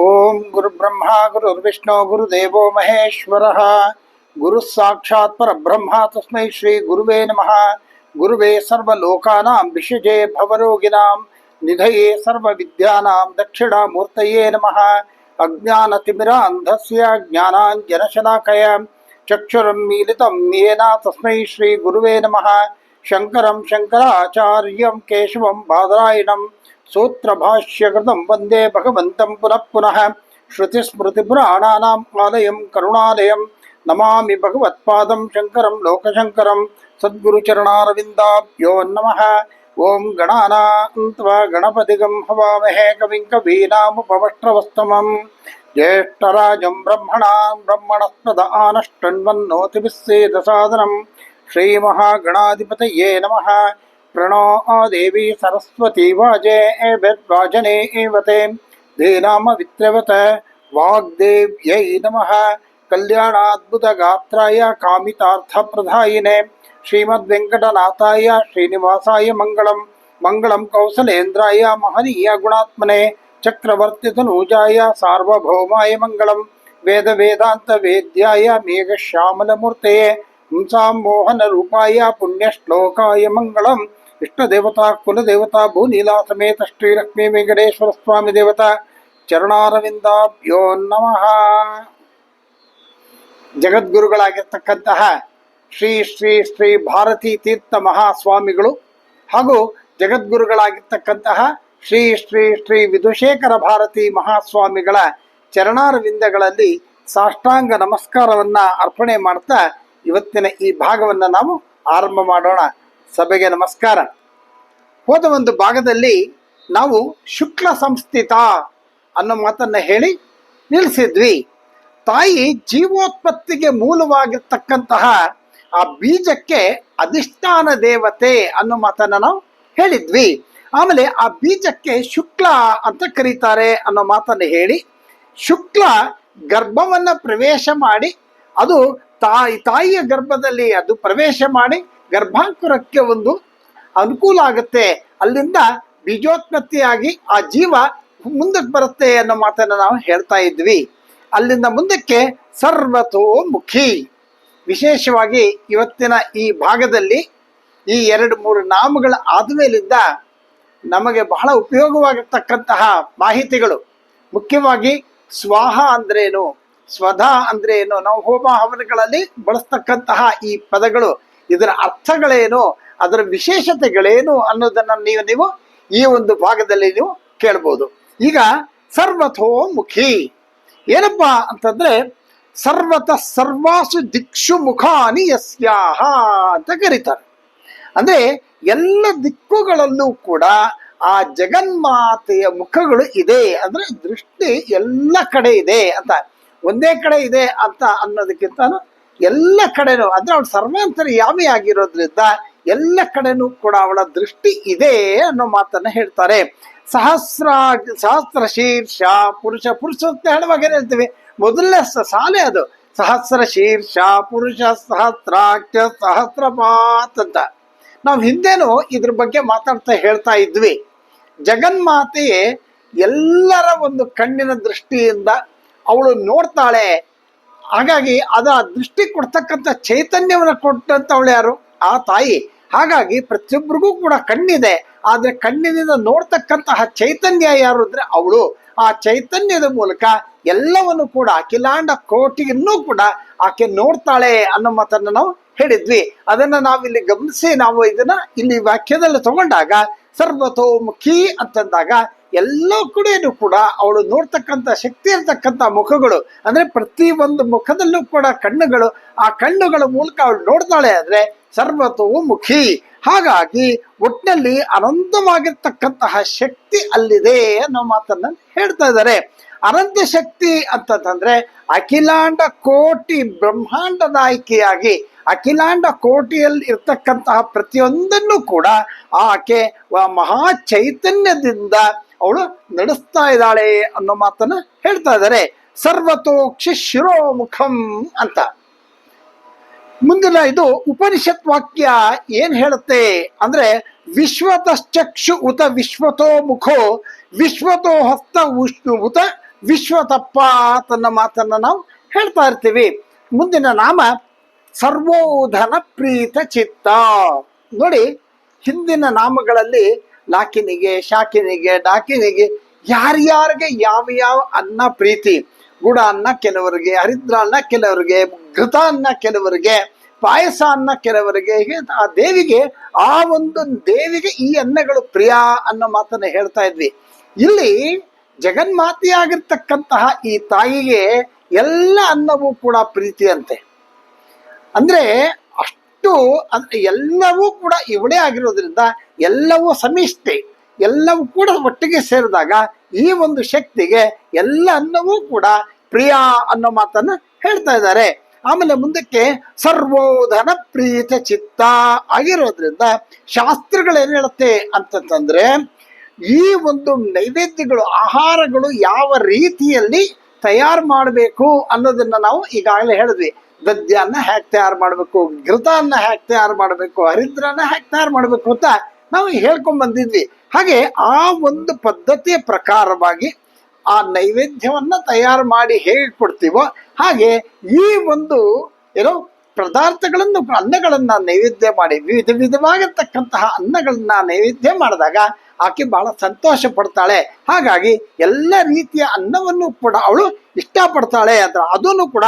ओम गुरुब्रह्मा, गुरुर्विष्णु, गुरुदेवो महेश्वर। गुरु साक्षात् परब्रह्म तस्मै श्री गुरुवे नम। गुरुवे सर्वोकाना विषजे भवरोगिणां निधये सर्वविद्यानां दक्षिणामूर्तये नमः। अज्ञानतिमिरान्धस्य ज्ञानाञ्जनशलाकय चक्षुरं मीलितं येन तस्मै श्रीगुरुवे नमः। शङ्करं शङ्कराचार्यं केशवं बादरायणम् సూత్రభాష్యకృతం వందే భగవంతం పునః పునః. శృతిస్మృతిపురాణానాम् ఆలయం కరుణాలయం. నమామి భగవత్పాదం శంకరం లోకశంకరం. సద్గురుచరణారవిందాభ్యో నమ. ఓం గణానాంత్వా గణపతిగం హవామహే కవిం కవీనాముపవష్ట్రవస్తమం. జ్యేష్టరాజం బ్రహ్మణాం బ్రహ్మణస్పద ఆనష్టన్వన్నోతిభిస్సేద సాధనం श्रीमहागणाधिपतये नमः प्रणो देवी सरस्वती वाजे एभिर्वाजने एव ते धीनामवित्रवत वाग्देव्यै नमः कल्याणाद्भुतगात्राय कामितार्थप्रदायिने श्रीमद्वेङ्कटनाथाय श्रीनिवासाय मङ्गलं मङ्गलं कौसलेन्द्राय महनीय गुणात्मने चक्रवर्तितनूजाय सार्वभौमाय मङ्गलं वेदवेदान्तवेद्याय मेघश्यामलमूर्तये पुंसां मोहनरूपाय पुण्यश्लोकाय मङ्गलम् ಇಷ್ಟದೇವತಾ ಕುಲದೇವತಾ ಭೂನೀಲಾ ಸಮೇತ ಶ್ರೀಲಕ್ಷ್ಮೀ ವೆಂಕಟೇಶ್ವರ ಸ್ವಾಮಿ ದೇವತಾ ಚರಣಾರವಿಂದಾಭ್ಯೋ ನಮಃ. ಜಗದ್ಗುರುಗಳಾಗಿರ್ತಕ್ಕಂತಹ ಶ್ರೀ ಶ್ರೀ ಶ್ರೀ ಭಾರತೀ ತೀರ್ಥ ಮಹಾಸ್ವಾಮಿಗಳು ಹಾಗೂ ಜಗದ್ಗುರುಗಳಾಗಿರ್ತಕ್ಕಂತಹ ಶ್ರೀ ಶ್ರೀ ಶ್ರೀ ವಿಧುಶೇಖರ ಭಾರತಿ ಮಹಾಸ್ವಾಮಿಗಳ ಚರಣಾರವಿಂದಗಳಲ್ಲಿ ಸಾಷ್ಟಾಂಗ ನಮಸ್ಕಾರವನ್ನು ಅರ್ಪಣೆ ಮಾಡ್ತಾ ಇವತ್ತಿನ ಈ ಭಾಗವನ್ನು ನಾವು ಆರಂಭ ಮಾಡೋಣ. ಸಭೆಗೆ ನಮಸ್ಕಾರ. ಹೋದ ಒಂದು ಭಾಗದಲ್ಲಿ ನಾವು ಶುಕ್ಲ ಸಂಸ್ಥಿತ ಅನ್ನೋ ಮಾತನ್ನ ಹೇಳಿ ನಿಲ್ಲಿಸಿದ್ವಿ. ತಾಯಿ ಜೀವೋತ್ಪತ್ತಿಗೆ ಮೂಲವಾಗಿರ್ತಕ್ಕಂತಹ ಆ ಬೀಜಕ್ಕೆ ಅಧಿಷ್ಠಾನ ದೇವತೆ ಅನ್ನೋ ಮಾತನ್ನ ನಾವು ಹೇಳಿದ್ವಿ. ಆಮೇಲೆ ಆ ಬೀಜಕ್ಕೆ ಶುಕ್ಲ ಅಂತ ಕರೀತಾರೆ ಅನ್ನೋ ಮಾತನ್ನ ಹೇಳಿ ಶುಕ್ಲ ಗರ್ಭವನ್ನ ಪ್ರವೇಶ ಮಾಡಿ ಅದು ತಾಯಿ ತಾಯಿಯ ಗರ್ಭದಲ್ಲಿ ಅದು ಪ್ರವೇಶ ಮಾಡಿ ಗರ್ಭಾಂಕುರಕ್ಕೆ ಒಂದು ಅನುಕೂಲ ಆಗುತ್ತೆ. ಅಲ್ಲಿಂದ ಬೀಜೋತ್ಪತ್ತಿಯಾಗಿ ಆ ಜೀವ ಮುಂದಕ್ಕೆ ಬರುತ್ತೆ ಅನ್ನೋ ಮಾತನ್ನ ನಾವು ಹೇಳ್ತಾ ಇದ್ವಿ. ಅಲ್ಲಿಂದ ಮುಂದಕ್ಕೆ ಸರ್ವತೋಮುಖಿ ವಿಶೇಷವಾಗಿ ಇವತ್ತಿನ ಈ ಭಾಗದಲ್ಲಿ ಈ ಎರಡು ಮೂರು ನಾಮಗಳ ಆದ್ಮೇಲಿಂದ ನಮಗೆ ಬಹಳ ಉಪಯೋಗವಾಗಿರ್ತಕ್ಕಂತಹ ಮಾಹಿತಿಗಳು. ಮುಖ್ಯವಾಗಿ ಸ್ವಾಹ ಅಂದ್ರೇನು, ಸ್ವಧ ಅಂದ್ರೇನು, ನಾವು ಹೋಮ ಹವನಗಳಲ್ಲಿ ಬಳಸ್ತಕ್ಕಂತಹ ಈ ಪದಗಳು ಇದರ ಅರ್ಥಗಳೇನು, ಅದರ ವಿಶೇಷತೆಗಳೇನು ಅನ್ನೋದನ್ನ ನೀವು ನೀವು ಈ ಒಂದು ಭಾಗದಲ್ಲಿ ನೀವು ಕೇಳ್ಬೋದು. ಈಗ ಸರ್ವಥೋಮುಖಿ ಏನಪ್ಪ ಅಂತಂದ್ರೆ, ಸರ್ವತ ಸರ್ವಾಸು ದಿಕ್ಷು ಮುಖಾನಿ ಯಸ್ಯಾಹ ಅಂತ ಕರೀತಾರೆ. ಅಂದ್ರೆ ಎಲ್ಲ ದಿಕ್ಕುಗಳಲ್ಲೂ ಕೂಡ ಆ ಜಗನ್ಮಾತೆಯ ಮುಖಗಳು ಇದೆ. ಅಂದ್ರೆ ದೃಷ್ಟಿ ಎಲ್ಲ ಕಡೆ ಇದೆ ಅಂತ. ಒಂದೇ ಕಡೆ ಇದೆ ಅಂತ ಅನ್ನೋದಕ್ಕಿಂತ ಎಲ್ಲ ಕಡೆನೂ, ಅಂದ್ರೆ ಅವಳು ಸರ್ವಾಂತರ್ಯಾಮಿ ಆಗಿರೋದ್ರಿಂದ ಎಲ್ಲ ಕಡೆನೂ ಕೂಡ ಅವಳ ದೃಷ್ಟಿ ಇದೆ ಅನ್ನೋ ಮಾತನ್ನ ಹೇಳ್ತಾರೆ. ಸಹಸ್ರ ಸಹಸ್ರ ಶೀರ್ಷ ಪುರುಷ ಪುರುಷ ಅಂತ ಹೇಳುವಾಗ ಏನ್ ಹೇಳ್ತೀವಿ ಮೊದಲನೇ ಸಾಲೆ ಅದು. ಸಹಸ್ರ ಶೀರ್ಷ ಪುರುಷ, ಸಹಸ್ರಾಕ್ಷ, ಸಹಸ್ರಪಾತ್ ಅಂತ. ನಾವು ಹಿಂದೆನೂ ಇದ್ರ ಬಗ್ಗೆ ಮಾತಾಡ್ತಾ ಹೇಳ್ತಾ ಇದ್ವಿ. ಜಗನ್ಮಾತೆಯೇ ಎಲ್ಲರ ಒಂದು ಕಣ್ಣಿನ ದೃಷ್ಟಿಯಿಂದ ಅವಳು ನೋಡ್ತಾಳೆ. ಹಾಗಾಗಿ ಅದ ದೃಷ್ಟಿ ಕೊಡ್ತಕ್ಕಂಥ ಚೈತನ್ಯವನ್ನು ಕೊಟ್ಟಂತವಳು ಯಾರು? ಆ ತಾಯಿ. ಹಾಗಾಗಿ ಪ್ರತಿಯೊಬ್ಬರಿಗೂ ಕೂಡ ಕಣ್ಣಿದೆ. ಆದರೆ ಕಣ್ಣಿನಿಂದ ನೋಡ್ತಕ್ಕಂತಹ ಚೈತನ್ಯ ಯಾರು ಅಂದ್ರೆ ಅವಳು. ಆ ಚೈತನ್ಯದ ಮೂಲಕ ಎಲ್ಲವನ್ನು ಕೂಡ ಅಖಿಲಾಂಡ ಕೋಟಿಯನ್ನು ಕೂಡ ಆಕೆ ನೋಡ್ತಾಳೆ ಅನ್ನೋ ಮಾತನ್ನ ನಾವು ಹೇಳಿದ್ವಿ. ಅದನ್ನ ನಾವಿಲ್ಲಿ ಗಮನಿಸಿ ನಾವು ಇದನ್ನ ಇಲ್ಲಿ ವಾಕ್ಯದಲ್ಲಿ ತಗೊಂಡಾಗ ಸರ್ವತೋಮುಖಿ ಅಂತಂದಾಗ ಎಲ್ಲ ಕಡೆಯೂ ಕೂಡ ಅವಳು ನೋಡ್ತಕ್ಕಂಥ ಶಕ್ತಿ ಇರ್ತಕ್ಕಂಥ ಮುಖಗಳು, ಅಂದ್ರೆ ಪ್ರತಿ ಒಂದು ಮುಖದಲ್ಲೂ ಕೂಡ ಕಣ್ಣುಗಳು, ಆ ಕಣ್ಣುಗಳ ಮೂಲಕ ಅವಳು ನೋಡ್ತಾಳೆ ಅಂದ್ರೆ ಸರ್ವತೋಮುಖಿ. ಹಾಗಾಗಿ ಒಟ್ಟಿನಲ್ಲಿ ಅನಂತವಾಗಿರ್ತಕ್ಕಂತಹ ಶಕ್ತಿ ಅಲ್ಲಿದೆ ಅನ್ನೋ ಮಾತನ್ನು ಹೇಳ್ತಾ ಇದ್ದಾರೆ. ಅನಂತ ಶಕ್ತಿ ಅಂತಂದ್ರೆ ಅಖಿಲಾಂಡ ಕೋಟಿ ಬ್ರಹ್ಮಾಂಡದ ನಾಯಕಿಯಾಗಿ, ಅಖಿಲಾಂಡ ಕೋಟಿಯಲ್ಲಿ ಇರ್ತಕ್ಕಂತಹ ಪ್ರತಿಯೊಂದನ್ನು ಕೂಡ ಆಕೆ ಮಹಾ ಚೈತನ್ಯದಿಂದ ಅವಳು ನಡೆಸ್ತಾ ಇದ್ದಾಳೆ ಅನ್ನೋ ಮಾತನ್ನ ಹೇಳ್ತಾ ಇದ್ದಾರೆ. ಸರ್ವತೋಕ್ಷಿ ಶಿರೋಮುಖಂ ಅಂತ. ಮುಂದಿನ ಇದು ಉಪನಿಷತ್ ವಾಕ್ಯ ಏನ್ ಹೇಳುತ್ತೆ ಅಂದ್ರೆ ವಿಶ್ವತಶ್ಚಕ್ಷು ಉತ ವಿಶ್ವತೋ ಮುಖೋ ವಿಶ್ವತೋ ಹಸ್ತ ಉಷ್ಣು ಉತ ವಿಶ್ವತಪ್ಪ ತನ್ನ ಮಾತನ್ನ ನಾವು ಹೇಳ್ತಾ ಇರ್ತೀವಿ. ಮುಂದಿನ ನಾಮ ಸರ್ವೋಧನ ಪ್ರೀತ ಚಿತ್ತ. ನೋಡಿ ಹಿಂದಿನ ನಾಮಗಳಲ್ಲಿ ಲಾಕಿನಿಗೆ ಶಾಕಿನಿಗೆ ಡಾಕಿನಿಗೆ ಯಾರ್ಯಾರಿಗೆ ಯಾವ ಯಾವ ಅನ್ನ ಪ್ರೀತಿ, ಗುಡ ಅನ್ನ ಕೆಲವರಿಗೆ, ಹರಿದ್ರ ಅನ್ನ ಕೆಲವರಿಗೆ, ಘೃತ ಅನ್ನ ಕೆಲವರಿಗೆ, ಪಾಯಸ ಅನ್ನ ಕೆಲವರಿಗೆ ಆ ದೇವಿಗೆ, ಆ ಒಂದು ದೇವಿಗೆ ಈ ಅನ್ನಗಳು ಪ್ರಿಯ ಅನ್ನೋ ಮಾತನ್ನ ಹೇಳ್ತಾ ಇದ್ವಿ. ಇಲ್ಲಿ ಜಗನ್ಮಾತೆಯಾಗಿರ್ತಕ್ಕಂತಹ ಈ ತಾಯಿಗೆ ಎಲ್ಲ ಅನ್ನವೂ ಕೂಡ ಪ್ರೀತಿಯಂತೆ. ಅಂದ್ರೆ ಅಂದ್ರೆ ಎಲ್ಲವೂ ಕೂಡ ಇವಳೇ ಆಗಿರೋದ್ರಿಂದ ಎಲ್ಲವೂ ಸಮಿಷ್ಟಿ ಎಲ್ಲವೂ ಕೂಡ ಒಟ್ಟಿಗೆ ಸೇರಿದಾಗ ಈ ಒಂದು ಶಕ್ತಿಗೆ ಎಲ್ಲ ಅನ್ನವೂ ಕೂಡ ಪ್ರಿಯ ಅನ್ನೋ ಮಾತನ್ನ ಹೇಳ್ತಾ ಇದ್ದಾರೆ. ಆಮೇಲೆ ಮುಂದಕ್ಕೆ ಸರ್ವೋಧನ ಪ್ರೀತ ಚಿತ್ತ ಆಗಿರೋದ್ರಿಂದ ಶಾಸ್ತ್ರಗಳು ಏನು ಹೇಳುತ್ತೆ ಅಂತಂತಂದ್ರೆ ಈ ಒಂದು ನೈವೇದ್ಯಗಳು, ಆಹಾರಗಳು ಯಾವ ರೀತಿಯಲ್ಲಿ ತಯಾರು ಮಾಡಬೇಕು ಅನ್ನೋದನ್ನ ನಾವು ಈಗಾಗಲೇ ಹೇಳಿದ್ವಿ. ದದ್ಯನ್ನ ಹ್ಯಾಕ್ ತಯಾರು ಮಾಡಬೇಕು, ಘೃತನ್ನ ಹ್ಯಾಕ್ ತಯಾರು ಮಾಡಬೇಕು, ಹರಿದ್ರನ್ನ ಹ್ಯಾಕ್ ತಯಾರು ಮಾಡಬೇಕು ಅಂತ ನಾವು ಹೇಳ್ಕೊಂಡ್ ಬಂದಿದ್ವಿ. ಹಾಗೆ ಆ ಒಂದು ಪದ್ಧತಿಯ ಪ್ರಕಾರವಾಗಿ ಆ ನೈವೇದ್ಯವನ್ನ ತಯಾರು ಮಾಡಿ ಹೇಗೆ ಕೊಡ್ತೀವೋ ಹಾಗೆ ಈ ಒಂದು, ಏನೋ, ಪದಾರ್ಥಗಳನ್ನು, ಅನ್ನಗಳನ್ನ ನೈವೇದ್ಯ ಮಾಡಿ, ವಿವಿಧ ವಿಧವಾಗಿರ್ತಕ್ಕಂತಹ ಅನ್ನಗಳನ್ನ ನೈವೇದ್ಯ ಮಾಡಿದಾಗ ಆಕೆ ಬಹಳ ಸಂತೋಷ ಪಡ್ತಾಳೆ. ಹಾಗಾಗಿ ಎಲ್ಲ ರೀತಿಯ ಅನ್ನವನ್ನು ಕೂಡ ಅವಳು ಇಷ್ಟಪಡ್ತಾಳೆ ಅಂತ. ಅದನ್ನು ಕೂಡ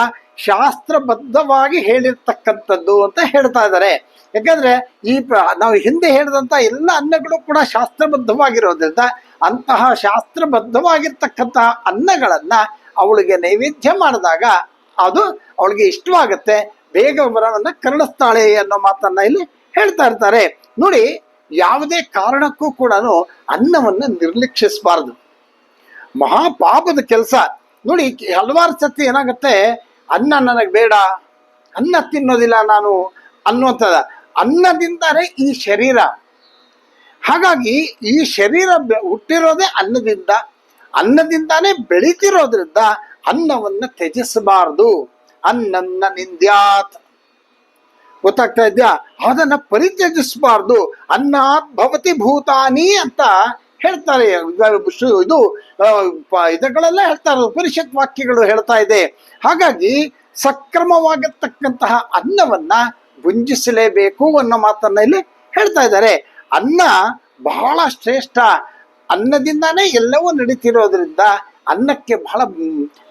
ಶಾಸ್ತ್ರಬದ್ಧವಾಗಿ ಹೇಳಿರ್ತಕ್ಕಂಥದ್ದು ಅಂತ ಹೇಳ್ತಾ ಇದ್ದಾರೆ. ಯಾಕಂದ್ರೆ ಈ ನಾವು ಹಿಂದೆ ಹೇಳಿದಂತ ಎಲ್ಲ ಅನ್ನಗಳು ಕೂಡ ಶಾಸ್ತ್ರಬದ್ಧವಾಗಿರೋದ್ರಿಂದ ಅಂತಹ ಶಾಸ್ತ್ರಬದ್ಧವಾಗಿರ್ತಕ್ಕಂತಹ ಅನ್ನಗಳನ್ನ ಅವಳಿಗೆ ನೈವೇದ್ಯ ಮಾಡಿದಾಗ ಅದು ಅವಳಿಗೆ ಇಷ್ಟವಾಗುತ್ತೆ. ಬೇಗ ವರವನ್ನ ಕರುಣಿಸ್ತಾಳೆ ಅನ್ನೋ ಮಾತನ್ನ ಇಲ್ಲಿ ಹೇಳ್ತಾ ಇರ್ತಾರೆ. ನೋಡಿ ಯಾವುದೇ ಕಾರಣಕ್ಕೂ ಕೂಡ ಅನ್ನವನ್ನು ನಿರ್ಲಕ್ಷಿಸಬಾರದು. ಮಹಾಪಾಪದ ಕೆಲಸ. ನೋಡಿ, ಹಲವಾರು ಸತಿ ಏನಾಗುತ್ತೆ? ಅನ್ನ ನನಗೆ ಬೇಡ, ಅನ್ನ ತಿನ್ನೋದಿಲ್ಲ ನಾನು ಅನ್ನುವಂಥದ ಅನ್ನದಿಂದಲೇ ಈ ಶರೀರ. ಹಾಗಾಗಿ ಈ ಶರೀರ ಹುಟ್ಟಿರೋದೇ ಅನ್ನದಿಂದ. ಅನ್ನದಿಂದಾನೇ ಬೆಳೀತಿರೋದ್ರಿಂದ ಅನ್ನವನ್ನು ತ್ಯಜಿಸಬಾರದು. ಅನ್ನನ್ನ ನಿಂದ್ಯಾತ್. ಗೊತ್ತಾಗ್ತಾ ಇದ್ಯಾ? ಅದನ್ನ ಪರಿತ್ಯಜಿಸಬಾರ್ದು. ಅನ್ನ ಭವತಿ ಭೂತಾನಿ ಅಂತ ಹೇಳ್ತಾರೆ. ಇದು ಇದಗಳೆಲ್ಲ ಹೇಳ್ತಾರೆ ಉಪನಿಷತ್ ವಾಕ್ಯಗಳು ಹೇಳ್ತಾ ಇದೆ. ಹಾಗಾಗಿ ಸಕ್ರಮವಾಗಿರ್ತಕ್ಕಂತಹ ಅನ್ನವನ್ನ ಗುಂಜಿಸಲೇಬೇಕು ಅನ್ನೋ ಮಾತನ್ನ ಇಲ್ಲಿ ಹೇಳ್ತಾ ಇದ್ದಾರೆ. ಅನ್ನ ಬಹಳ ಶ್ರೇಷ್ಠ. ಅನ್ನದಿಂದಾನೇ ಎಲ್ಲವೂ ನಡೀತಿರೋದ್ರಿಂದ, ಅನ್ನಕ್ಕೆ ಬಹಳ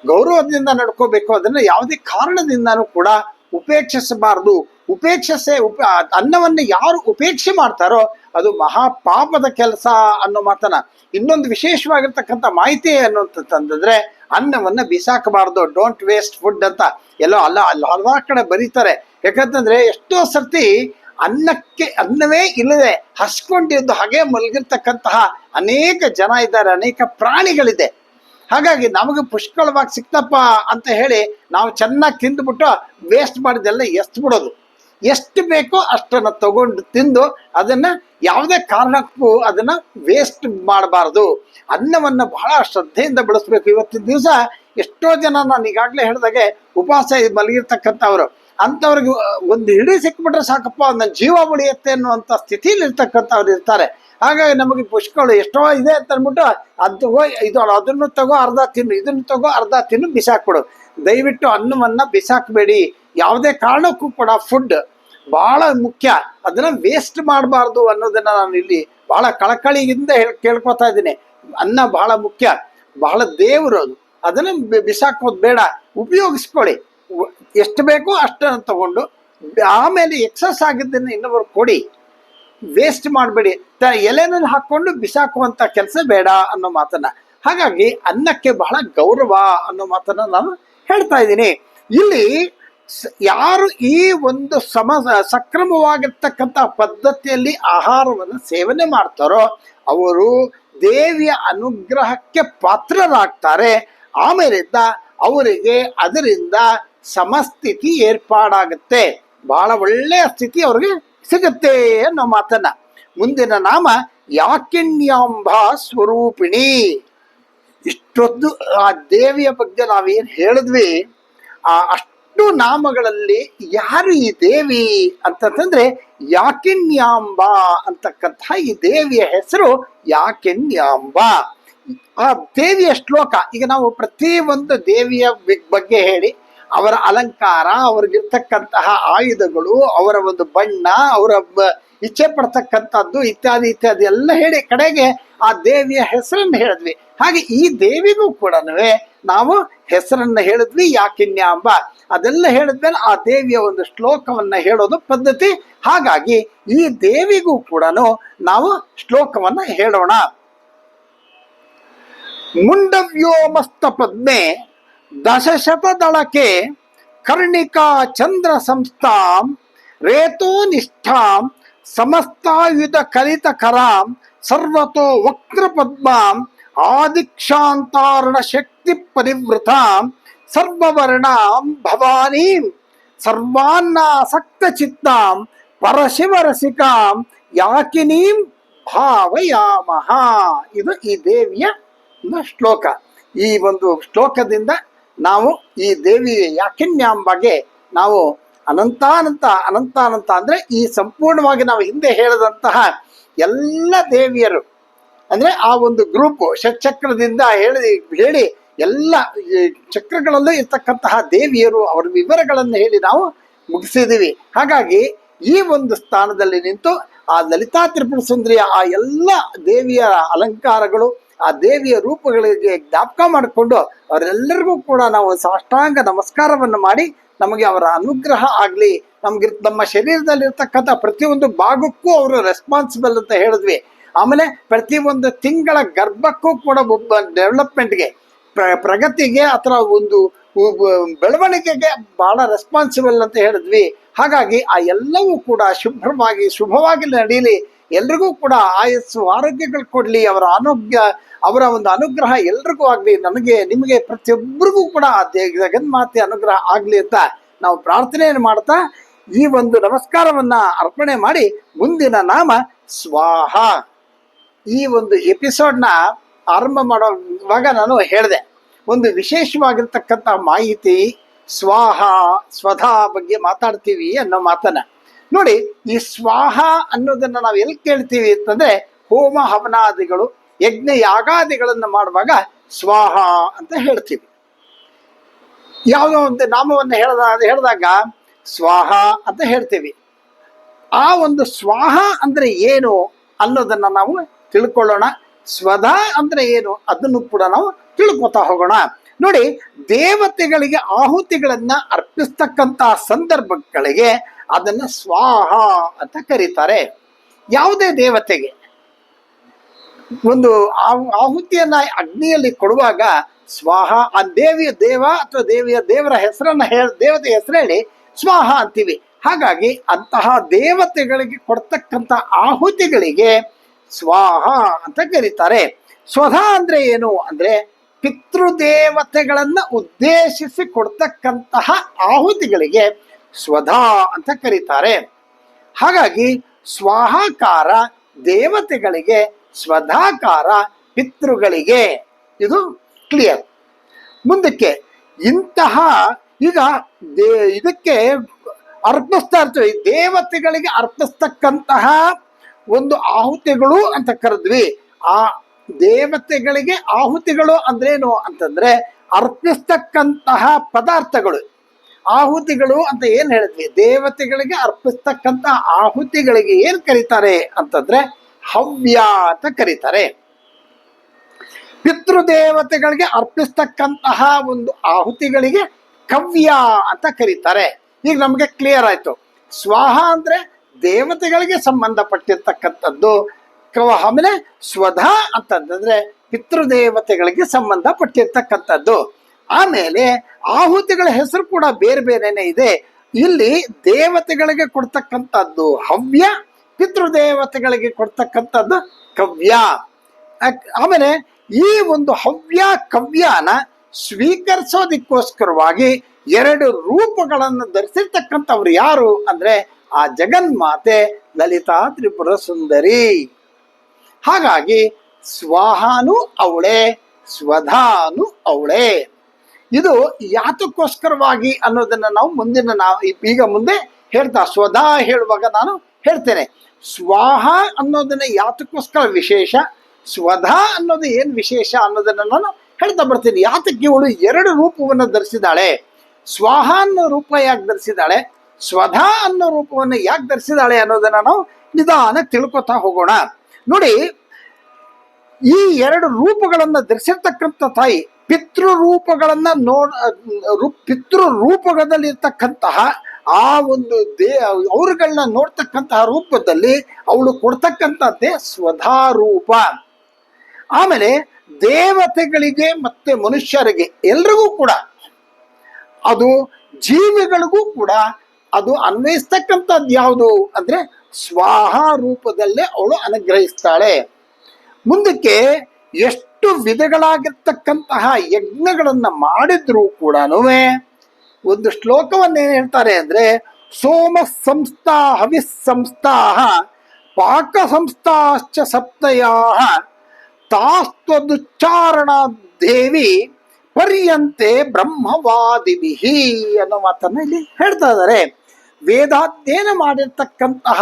ಗೌರವದಿಂದ ನಡ್ಕೋಬೇಕು. ಅದನ್ನ ಯಾವುದೇ ಕಾರಣದಿಂದನೂ ಕೂಡ ಉಪೇಕ್ಷಿಸಬಾರದು. ಉಪೇಕ್ಷಿಸೆ ಉಪ ಅನ್ನವನ್ನು ಯಾರು ಉಪೇಕ್ಷೆ ಮಾಡ್ತಾರೋ ಅದು ಮಹಾಪಾಪದ ಕೆಲಸ ಅನ್ನೋ ಮಾತನ್ನ ಇನ್ನೊಂದು ವಿಶೇಷವಾಗಿರ್ತಕ್ಕಂಥ ಮಾಹಿತಿ ಅನ್ನುವಂಥದ್ದಂದ್ರೆ ಅನ್ನವನ್ನು ಬಿಸಾಕಬಾರ್ದು. ಡೋಂಟ್ ವೇಸ್ಟ್ ಫುಡ್ ಅಂತ ಎಲ್ಲೋ ಅಲ್ಲ ಅಲ್ಲ ಹಲವಾರು ಕಡೆ ಬರೀತಾರೆ. ಯಾಕಂತಂದ್ರೆ ಎಷ್ಟೋ ಸರ್ತಿ ಅನ್ನಕ್ಕೆ, ಅನ್ನವೇ ಇಲ್ಲದೆ ಹಸ್ಕೊಂಡಿದ್ದು ಹಾಗೆ ಮಲಗಿರ್ತಕ್ಕಂತಹ ಅನೇಕ ಜನ ಇದ್ದಾರೆ, ಅನೇಕ ಪ್ರಾಣಿಗಳಿದೆ. ಹಾಗಾಗಿ ನಮಗೆ ಪುಷ್ಕಳವಾಗಿ ಸಿಕ್ತಪ್ಪ ಅಂತ ಹೇಳಿ ನಾವು ಚೆನ್ನಾಗಿ ತಿಂದುಬಿಟ್ಟು ವೇಸ್ಟ್ ಮಾಡಿದೆಲ್ಲ ಎಸ್ತ್ ಬಿಡೋದು ಎಷ್ಟು ಬೇಕೋ ಅಷ್ಟನ್ನ ತಗೊಂಡು ತಿಂದು ಅದನ್ನ ಯಾವುದೇ ಕಾರಣಕ್ಕೂ ಅದನ್ನ ವೇಸ್ಟ್ ಮಾಡಬಾರ್ದು. ಅನ್ನವನ್ನ ಬಹಳ ಶ್ರದ್ಧೆಯಿಂದ ಬಳಸ್ಬೇಕು. ಇವತ್ತಿನ ದಿವಸ ಎಷ್ಟೋ ಜನ ನಾನು ಈಗಾಗಲೇ ಹೇಳಿದಾಗೆ ಉಪವಾಸ ಮಲಗಿರ್ತಕ್ಕಂಥವ್ರು. ಅಂಥವ್ರಿಗೆ ಒಂದು ಹಿಡಿ ಸಿಕ್ಬಿಟ್ರೆ ಸಾಕಪ್ಪ, ನನ್ನ ಜೀವ ಉಳಿಯುತ್ತೆ ಅನ್ನುವಂಥ ಸ್ಥಿತಿಯಲ್ಲಿ ಇರ್ತಕ್ಕಂಥವ್ರು ಇರ್ತಾರೆ. ಹಾಗಾಗಿ ನಮಗೆ ಪುಷ್ಕಗಳು ಎಷ್ಟೋ ಇದೆ ಅಂತ ಅಂದ್ಬಿಟ್ಟು ಅದು ಇದು ಅದನ್ನು ತಗೋ, ಅರ್ಧ ತಿನ್ನು, ಇದನ್ನು ತಗೋ, ಅರ್ಧ ತಿನ್ನು, ಬಿಸಾಕ್ಬಿಡು. ದಯವಿಟ್ಟು ಅನ್ನವನ್ನ ಬಿಸಾಕಬೇಡಿ. ಯಾವುದೇ ಕಾರಣಕ್ಕೂ ಕೂಡ ಫುಡ್ ಬಹಳ ಮುಖ್ಯ. ಅದನ್ನ ವೇಸ್ಟ್ ಮಾಡಬಾರ್ದು ಅನ್ನೋದನ್ನ ನಾನು ಇಲ್ಲಿ ಬಹಳ ಕಳಕಳಿಯಿಂದ ಹೇಳ್ ಕೇಳ್ಕೊತಾ ಇದ್ದೀನಿ. ಅನ್ನ ಬಹಳ ಮುಖ್ಯ. ಬಹಳ ದೇವರು ಅದು. ಅದನ್ನ ಬಿಸಾಕೋದು ಬೇಡ. ಉಪಯೋಗಿಸ್ಕೊಳ್ಳಿ ಎಷ್ಟು ಬೇಕೋ ಅಷ್ಟನ್ನು ತಗೊಂಡು ಆಮೇಲೆ ಎಕ್ಸಸ್ ಆಗಿದ್ದನ್ನು ಇನ್ನೊಬ್ರು ಕೊಡಿ. ವೇಸ್ಟ್ ಮಾಡಬೇಡಿ. ತ, ಎಲೆನಲ್ಲಿ ಹಾಕೊಂಡು ಬಿಸಾಕುವಂತ ಕೆಲಸ ಬೇಡ ಅನ್ನೋ ಮಾತನ್ನ. ಹಾಗಾಗಿ ಅನ್ನಕ್ಕೆ ಬಹಳ ಗೌರವ ಅನ್ನೋ ಮಾತನ್ನ ನಾನು ಹೇಳ್ತಾ ಇದ್ದೀನಿ. ಇಲ್ಲಿ ಯಾರು ಈ ಒಂದು ಸಮ, ಸಕ್ರಮವಾಗಿರ್ತಕ್ಕಂಥ ಪದ್ಧತಿಯಲ್ಲಿ ಆಹಾರವನ್ನು ಸೇವನೆ ಮಾಡ್ತಾರೋ, ಅವರು ದೇವಿಯ ಅನುಗ್ರಹಕ್ಕೆ ಪಾತ್ರರಾಗ್ತಾರೆ. ಆಮೇಲಿಂದ ಅವರಿಗೆ ಅದರಿಂದ ಸಮಸ್ಥಿತಿ ಏರ್ಪಾಡಾಗುತ್ತೆ. ಬಹಳ ಒಳ್ಳೆಯ ಸ್ಥಿತಿ ಅವ್ರಿಗೆ ಸಿಗುತ್ತೆ ಅನ್ನೋ ಮಾತನ್ನ. ಮುಂದಿನ ನಾಮ ಯಾಕಿಣ್ಯಾಂಬ ಸ್ವರೂಪಿಣಿ. ಇಷ್ಟೊಂದು ಆ ದೇವಿಯ ಬಗ್ಗೆ ನಾವೇನು ಹೇಳಿದ್ವಿ, ಆ ಅಷ್ಟು ನಾಮಗಳಲ್ಲಿ ಯಾರು ಈ ದೇವಿ ಅಂತಂದ್ರೆ ಯಾಕೆನ್ಯಾಂಬ ಅಂತಕ್ಕಂತಹ ಈ ದೇವಿಯ ಹೆಸರು ಯಾಕೆನ್ಯಾಂಬ. ಆ ದೇವಿಯ ಶ್ಲೋಕ, ಈಗ ನಾವು ಪ್ರತಿ ಒಂದು ದೇವಿಯ ಬಗ್ಗೆ ಹೇಳಿ, ಅವರ ಅಲಂಕಾರ, ಅವ್ರಿಗಿರ್ತಕ್ಕಂತಹ ಆಯುಧಗಳು, ಅವರ ಒಂದು ಬಣ್ಣ, ಅವರ ಇಚ್ಛೆ ಪಡ್ತಕ್ಕಂಥದ್ದು ಇತ್ಯಾದಿ ಇತ್ಯಾದಿ ಎಲ್ಲ ಹೇಳಿ ಕಡೆಗೆ ಆ ದೇವಿಯ ಹೆಸರನ್ನು ಹೇಳಿದ್ವಿ. ಹಾಗೆ ಈ ದೇವಿಗೂ ಕೂಡ ನಾವು ಹೆಸರನ್ನ ಹೇಳಿದ್ವಿ ಯಾಕಿನ್ಯಾಂಬ ಅದೆಲ್ಲ ಹೇಳಿದ್ಮೇಲೆ ಆ ದೇವಿಯ ಒಂದು ಶ್ಲೋಕವನ್ನ ಹೇಳೋದು ಪದ್ಧತಿ. ಹಾಗಾಗಿ ಈ ದೇವಿಗೂ ಕೂಡ ನಾವು ಶ್ಲೋಕವನ್ನ ಹೇಳೋಣ. ಮುಂಡವ್ಯೋಮಸ್ತ ಪದ್ಮೆ ದಶಶತದಳಕೆ ಕರ್ಣಿಕಾ ಚಂದ್ರ ಸಂಸ್ಥಾಂ ರೇತೋ ನಿಷ್ಠಾಂ ಸಮಸ್ತಾಯುಧ ಕಲಿತ ಕರಾಂ ಸರ್ವತೋ ವಕ್ರ ಪದ್ಮಾಂ ಆದಿಕ್ಷಾಂತಾರಣ ಶಕ್ತಿ ಪರಿವೃತಾಂ ಸರ್ವವರ್ಣಾಂ ಭವಾನೀಂ ಸರ್ವಾನ್ನಾಸಕ್ತ ಚಿತ್ತಾಂ ಪರಶಿವರಸಿಕಾಂ ಯಾಕಿನೀಂ ಭಾವಯಾಮಹ ಇದು ಈ ದೇವಿಯ ಶ್ಲೋಕ. ಈ ಒಂದು ಶ್ಲೋಕದಿಂದ ನಾವು ಈ ದೇವಿ ಯಾಕಿನ್ಯಾಂಬಗೆ ನಾವು ಅನಂತಾನಂತ ಅನಂತಾನಂತ ಅಂದ್ರೆ ಈ ಸಂಪೂರ್ಣವಾಗಿ ನಾವು ಹಿಂದೆ ಹೇಳಿದಂತಹ ಎಲ್ಲ ದೇವಿಯರು. ಅಂದ್ರೆ ಆ ಒಂದು ಗ್ರೂಪ್ ಷಟ್ಚಕ್ರದಿಂದ ಹೇಳಿ ಹೇಳಿ ಎಲ್ಲ ಚಕ್ರಗಳಲ್ಲೂ ಇರ್ತಕ್ಕಂತಹ ದೇವಿಯರು ಅವರ ವಿವರಗಳನ್ನು ಹೇಳಿ ನಾವು ಮುಗಿಸಿದೀವಿ ಹಾಗಾಗಿ ಈ ಒಂದು ಸ್ಥಾನದಲ್ಲಿ ನಿಂತು ಆ ಲಲಿತಾ ತ್ರಿಪುರ ಸುಂದರಿಯ ಆ ಎಲ್ಲ ದೇವಿಯ ಅಲಂಕಾರಗಳು, ಆ ದೇವಿಯ ರೂಪಗಳಿಗೆ ಜ್ಞಾಪಕ ಮಾಡಿಕೊಂಡು ಅವರೆಲ್ಲರಿಗೂ ಕೂಡ ನಾವು ಸಾಷ್ಟಾಂಗ ನಮಸ್ಕಾರವನ್ನು ಮಾಡಿ ನಮಗೆ ಅವರ ಅನುಗ್ರಹ ಆಗಲಿ. ನಮ್ಗೆ ನಮ್ಮ ಶರೀರದಲ್ಲಿ ಇರ್ತಕ್ಕಂಥ ಪ್ರತಿಯೊಂದು ಭಾಗಕ್ಕೂ ಅವರು ರೆಸ್ಪಾನ್ಸಿಬಲ್ ಅಂತ ಹೇಳಿದ್ವಿ. ಆಮೇಲೆ ಪ್ರತಿಯೊಂದು ತಿಂಗಳ ಗರ್ಭಕ್ಕೂ ಕೂಡ ಒಬ್ಬ ಡೆವಲಪ್ಮೆಂಟ್ಗೆ ಪ್ರ, ಪ್ರಗತಿಗೆ ಅಥವಾ ಒಂದು ಬೆಳವಣಿಗೆಗೆ ಬಹಳ ರೆಸ್ಪಾನ್ಸಿಬಲ್ ಅಂತ ಹೇಳಿದ್ವಿ. ಹಾಗಾಗಿ ಆ ಎಲ್ಲವೂ ಕೂಡ ಶುಭ್ರವಾಗಿ, ಶುಭವಾಗಿ ನಡೀಲಿ. ಎಲ್ರಿಗೂ ಕೂಡ ಆಯಸ್ಸು, ಆರೋಗ್ಯಗಳು ಕೊಡಲಿ. ಅವರ ಆರೋಗ್ಯ, ಅವರ ಒಂದು ಅನುಗ್ರಹ ಎಲ್ರಿಗೂ ಆಗಲಿ. ನನಗೆ, ನಿಮಗೆ ಪ್ರತಿಯೊಬ್ಬರಿಗೂ ಕೂಡ ಜಗನ್ಮಾತೆ ಅನುಗ್ರಹ ಆಗಲಿ ಅಂತ ನಾವು ಪ್ರಾರ್ಥನೆಯನ್ನು ಮಾಡ್ತಾ ಈ ಒಂದು ನಮಸ್ಕಾರವನ್ನು ಅರ್ಪಣೆ ಮಾಡಿ ಮುಂದಿನ ನಾಮ ಸ್ವಾಹ. ಈ ಒಂದು ಎಪಿಸೋಡ್ನ ಆರಂಭ ಮಾಡುವಾಗ ನಾನು ಹೇಳಿದೆ, ಒಂದು ವಿಶೇಷವಾಗಿರ್ತಕ್ಕಂಥ ಮಾಹಿತಿ, ಸ್ವಾಹ, ಸ್ವಧಾ ಬಗ್ಗೆ ಮಾತಾಡ್ತೀವಿ ಅನ್ನೋ ಮಾತನ್ನ. ನೋಡಿ, ಈ ಸ್ವಾಹ ಅನ್ನೋದನ್ನ ನಾವು ಎಲ್ಲಿ ಕೇಳ್ತೀವಿ ಅಂತಂದ್ರೆ, ಹೋಮ ಹವನಾದಿಗಳು, ಯಜ್ಞ ಯಾಗಾದಿಗಳನ್ನು ಮಾಡುವಾಗ ಸ್ವಾಹ ಅಂತ ಹೇಳ್ತೀವಿ. ಯಾವುದೋ ಒಂದು ನಾಮವನ್ನು ಹೇಳ್ದ, ಹೇಳಿದಾಗ ಸ್ವಾಹ ಅಂತ ಹೇಳ್ತೀವಿ. ಆ ಒಂದು ಸ್ವಾಹ ಅಂದ್ರೆ ಏನು ಅನ್ನೋದನ್ನ ನಾವು ತಿಳ್ಕೊಳ್ಳೋಣ. ಸ್ವಧ ಅಂದ್ರೆ ಏನು? ಅದನ್ನು ಕೂಡ ನಾವು ತಿಳ್ಕೊತಾ ಹೋಗೋಣ. ನೋಡಿ, ದೇವತೆಗಳಿಗೆ ಆಹುತಿಗಳನ್ನ ಅರ್ಪಿಸ್ತಕ್ಕಂತಹ ಸಂದರ್ಭಗಳಿಗೆ ಅದನ್ನ ಸ್ವಾಹ ಅಂತ ಕರೀತಾರೆ. ಯಾವುದೇ ದೇವತೆಗೆ. ಒಂದು ಆಹು- ಆಹುತಿಯನ್ನ ಅಗ್ನಿಯಲ್ಲಿ ಕೊಡುವಾಗ ಸ್ವಾಹ, ಆ ದೇವಿಯ ದೇವ ಅಥವಾ ದೇವಿಯ ದೇವರ ಹೆಸರನ್ನ ದೇವತೆ ಹೆಸರು ಹೇಳಿ ಸ್ವಾಹ ಅಂತೀವಿ. ಹಾಗಾಗಿ ಅಂತಹ ದೇವತೆಗಳಿಗೆ ಕೊಡ್ತಕ್ಕಂಥ ಆಹುತಿಗಳಿಗೆ ಸ್ವಾಹ ಅಂತ ಕರೀತಾರೆ. ಸ್ವಧ ಅಂದ್ರೆ ಏನು? ಅಂದ್ರೆ ಪಿತೃದೇವತೆಗಳನ್ನ ಉದ್ದೇಶಿಸಿ ಕೊಡ್ತಕ್ಕಂತಹ ಆಹುತಿಗಳಿಗೆ ಸ್ವಧಾ ಅಂತ ಕರೀತಾರೆ. ಹಾಗಾಗಿ ಸ್ವಾಹಾಕಾರ ದೇವತೆಗಳಿಗೆ, ಸ್ವಧಾಕಾರ ಪಿತೃಗಳಿಗೆ. ಇದು ಕ್ಲಿಯರ್. ಮುಂದಕ್ಕೆ ಇಂತಹ ಈಗ ದೇ ಇದಕ್ಕೆ ಅರ್ಪಿಸ್ತಾ ಇರ್ತೀವಿ. ದೇವತೆಗಳಿಗೆ ಅರ್ಪಿಸ್ತಕ್ಕಂತಹ ಒಂದು ಆಹುತಿಗಳು ಅಂತ ಕರೆದ್ವಿ. ಆ ದೇವತೆಗಳಿಗೆ ಆಹುತಿಗಳು ಅಂದ್ರೇನು ಅಂತಂದ್ರೆ ಅರ್ಪಿಸ್ತಕ್ಕಂತಹ ಪದಾರ್ಥಗಳು. ಆಹುತಿಗಳು ಅಂತ ಏನು ಹೇಳಿದ್ವಿ? ದೇವತೆಗಳಿಗೆ ಅರ್ಪಿಸ್ತಕ್ಕಂತಹ ಆಹುತಿಗಳಿಗೆ ಏನ್ ಕರೀತಾರೆ ಅಂತಂದ್ರೆ ಹವ್ಯ ಅಂತ ಕರೀತಾರೆ. ಪಿತೃದೇವತೆಗಳಿಗೆ ಅರ್ಪಿಸ್ತಕ್ಕಂತಹ ಒಂದು ಆಹುತಿಗಳಿಗೆ ಕವ್ಯ ಅಂತ ಕರೀತಾರೆ. ಈಗ ನಮಗೆ ಕ್ಲಿಯರ್ ಆಯ್ತು. ಸ್ವಾಹ ಅಂದ್ರೆ ದೇವತೆಗಳಿಗೆ ಸಂಬಂಧಪಟ್ಟಿರ್ತಕ್ಕಂಥದ್ದು. ಕವ ಆಮೇಲೆ ಸ್ವಧ ಅಂತಂದ್ರೆ ಪಿತೃದೇವತೆಗಳಿಗೆ ಸಂಬಂಧಪಟ್ಟಿರ್ತಕ್ಕಂಥದ್ದು. ಆಮೇಲೆ ಆಹುತಿಗಳ ಹೆಸರು ಕೂಡ ಬೇರೆ ಬೇರೆನೆ ಇದೆ. ಇಲ್ಲಿ ದೇವತೆಗಳಿಗೆ ಕೊಡ್ತಕ್ಕಂಥದ್ದು ಹವ್ಯ, ಪಿತೃದೇವತೆಗಳಿಗೆ ಕೊಡ್ತಕ್ಕಂಥದ್ದು ಕವ್ಯ. ಆಮೇಲೆ ಈ ಒಂದು ಹವ್ಯ, ಕವ್ಯನ ಸ್ವೀಕರಿಸೋದಕ್ಕೋಸ್ಕರವಾಗಿ ಎರಡು ರೂಪಗಳನ್ನು ಧರಿಸಿರ್ತಕ್ಕಂಥವ್ರು ಯಾರು ಅಂದ್ರೆ ಆ ಜಗನ್ಮಾತೆ ಲಲಿತಾ ತ್ರಿಪುರ ಸುಂದರಿ. ಹಾಗಾಗಿ ಸ್ವಾಹಾನು ಅವಳೆ, ಸ್ವಧಾನು ಅವಳೆ. ಇದು ಯಾತಕ್ಕೋಸ್ಕರವಾಗಿ ಅನ್ನೋದನ್ನ ನಾವು ಮುಂದಿನ ನಾವು ಈಗ ಮುಂದೆ ಹೇಳ್ತಾ, ಸ್ವಧಾ ಹೇಳುವಾಗ ನಾನು ಹೇಳ್ತೇನೆ. ಸ್ವಾಹ ಅನ್ನೋದನ್ನ ಯಾತಕ್ಕೋಸ್ಕರ ವಿಶೇಷ, ಸ್ವಧಾ ಅನ್ನೋದು ಏನು ವಿಶೇಷ ಅನ್ನೋದನ್ನ ನಾನು ಹೇಳ್ತಾ ಬರ್ತೀನಿ. ಯಾತಕ್ಕೆ ಇವಳು ಎರಡು ರೂಪವನ್ನು ಧರಿಸಿದಾಳೆ ಸ್ವಾಹ ಅನ್ನೋ ರೂಪ ಯಾಕೆ ಧರಿಸಿದಾಳೆ ಸ್ವಧಾ ಅನ್ನೋ ರೂಪವನ್ನು ಯಾಕೆ ಧರಿಸಿದಾಳೆ ಅನ್ನೋದನ್ನ ನಾವು ನಿಧಾನ ತಿಳ್ಕೊತಾ ಹೋಗೋಣ. ನೋಡಿ, ಈ ಎರಡು ರೂಪಗಳನ್ನು ಧರಿಸಿರ್ತಕ್ಕಂಥ ತಾಯಿ ಪಿತೃ ರೂಪಗಳನ್ನ ನೋಡ್ ಪಿತೃ ರೂಪದಲ್ಲಿರ್ತಕ್ಕಂತಹ ಆ ಒಂದು ದೇ, ಅವ್ರಗಳನ್ನ ನೋಡ್ತಕ್ಕಂತಹ ರೂಪದಲ್ಲಿ ಅವಳು ಕೊಡ್ತಕ್ಕಂಥದ್ದೇ ಸ್ವಧಾ ರೂಪ ಆಮೇಲೆ ದೇವತೆಗಳಿಗೆ ಮತ್ತೆ ಮನುಷ್ಯರಿಗೆ ಎಲ್ರಿಗೂ ಕೂಡ, ಅದು ಜೀವಿಗಳಿಗೂ ಕೂಡ ಅದು ಅನ್ವಯಿಸ್ತಕ್ಕಂಥದ್ದು ಯಾವುದು ಅಂದ್ರೆ ಸ್ವಾಹ ರೂಪದಲ್ಲೇ ಅವಳು ಅನುಗ್ರಹಿಸ್ತಾಳೆ. ಮುಂದಕ್ಕೆ ಎಷ್ಟು ವಿಧಗಳಾಗಿರ್ತಕ್ಕಂತಹ ಯಜ್ಞಗಳನ್ನು ಮಾಡಿದ್ರೂ ಕೂಡ ಒಂದು ಶ್ಲೋಕವನ್ನ ಏನ್ ಹೇಳ್ತಾರೆ ಅಂದ್ರೆ, ಸೋಮ ಸಂಸ್ಥಾ ಹವಿಸ್ ಸಂಸ್ಥಾ ಪಾಕ ಸಂಸ್ಥಾಶ್ಚ ಸಪ್ತಯಾ ತಾಸ್ತದುಚ್ಚಾರಣ ದೇವಿ ಪರ್ಯಂತೆ ಬ್ರಹ್ಮವಾದಿಭಿ ಅನ್ನೋ ಮಾತನ್ನ ಇಲ್ಲಿ ಹೇಳ್ತಾ ಇದ್ದಾರೆ. ವೇದಾಧ್ಯಯನ ಮಾಡಿರ್ತಕ್ಕಂತಹ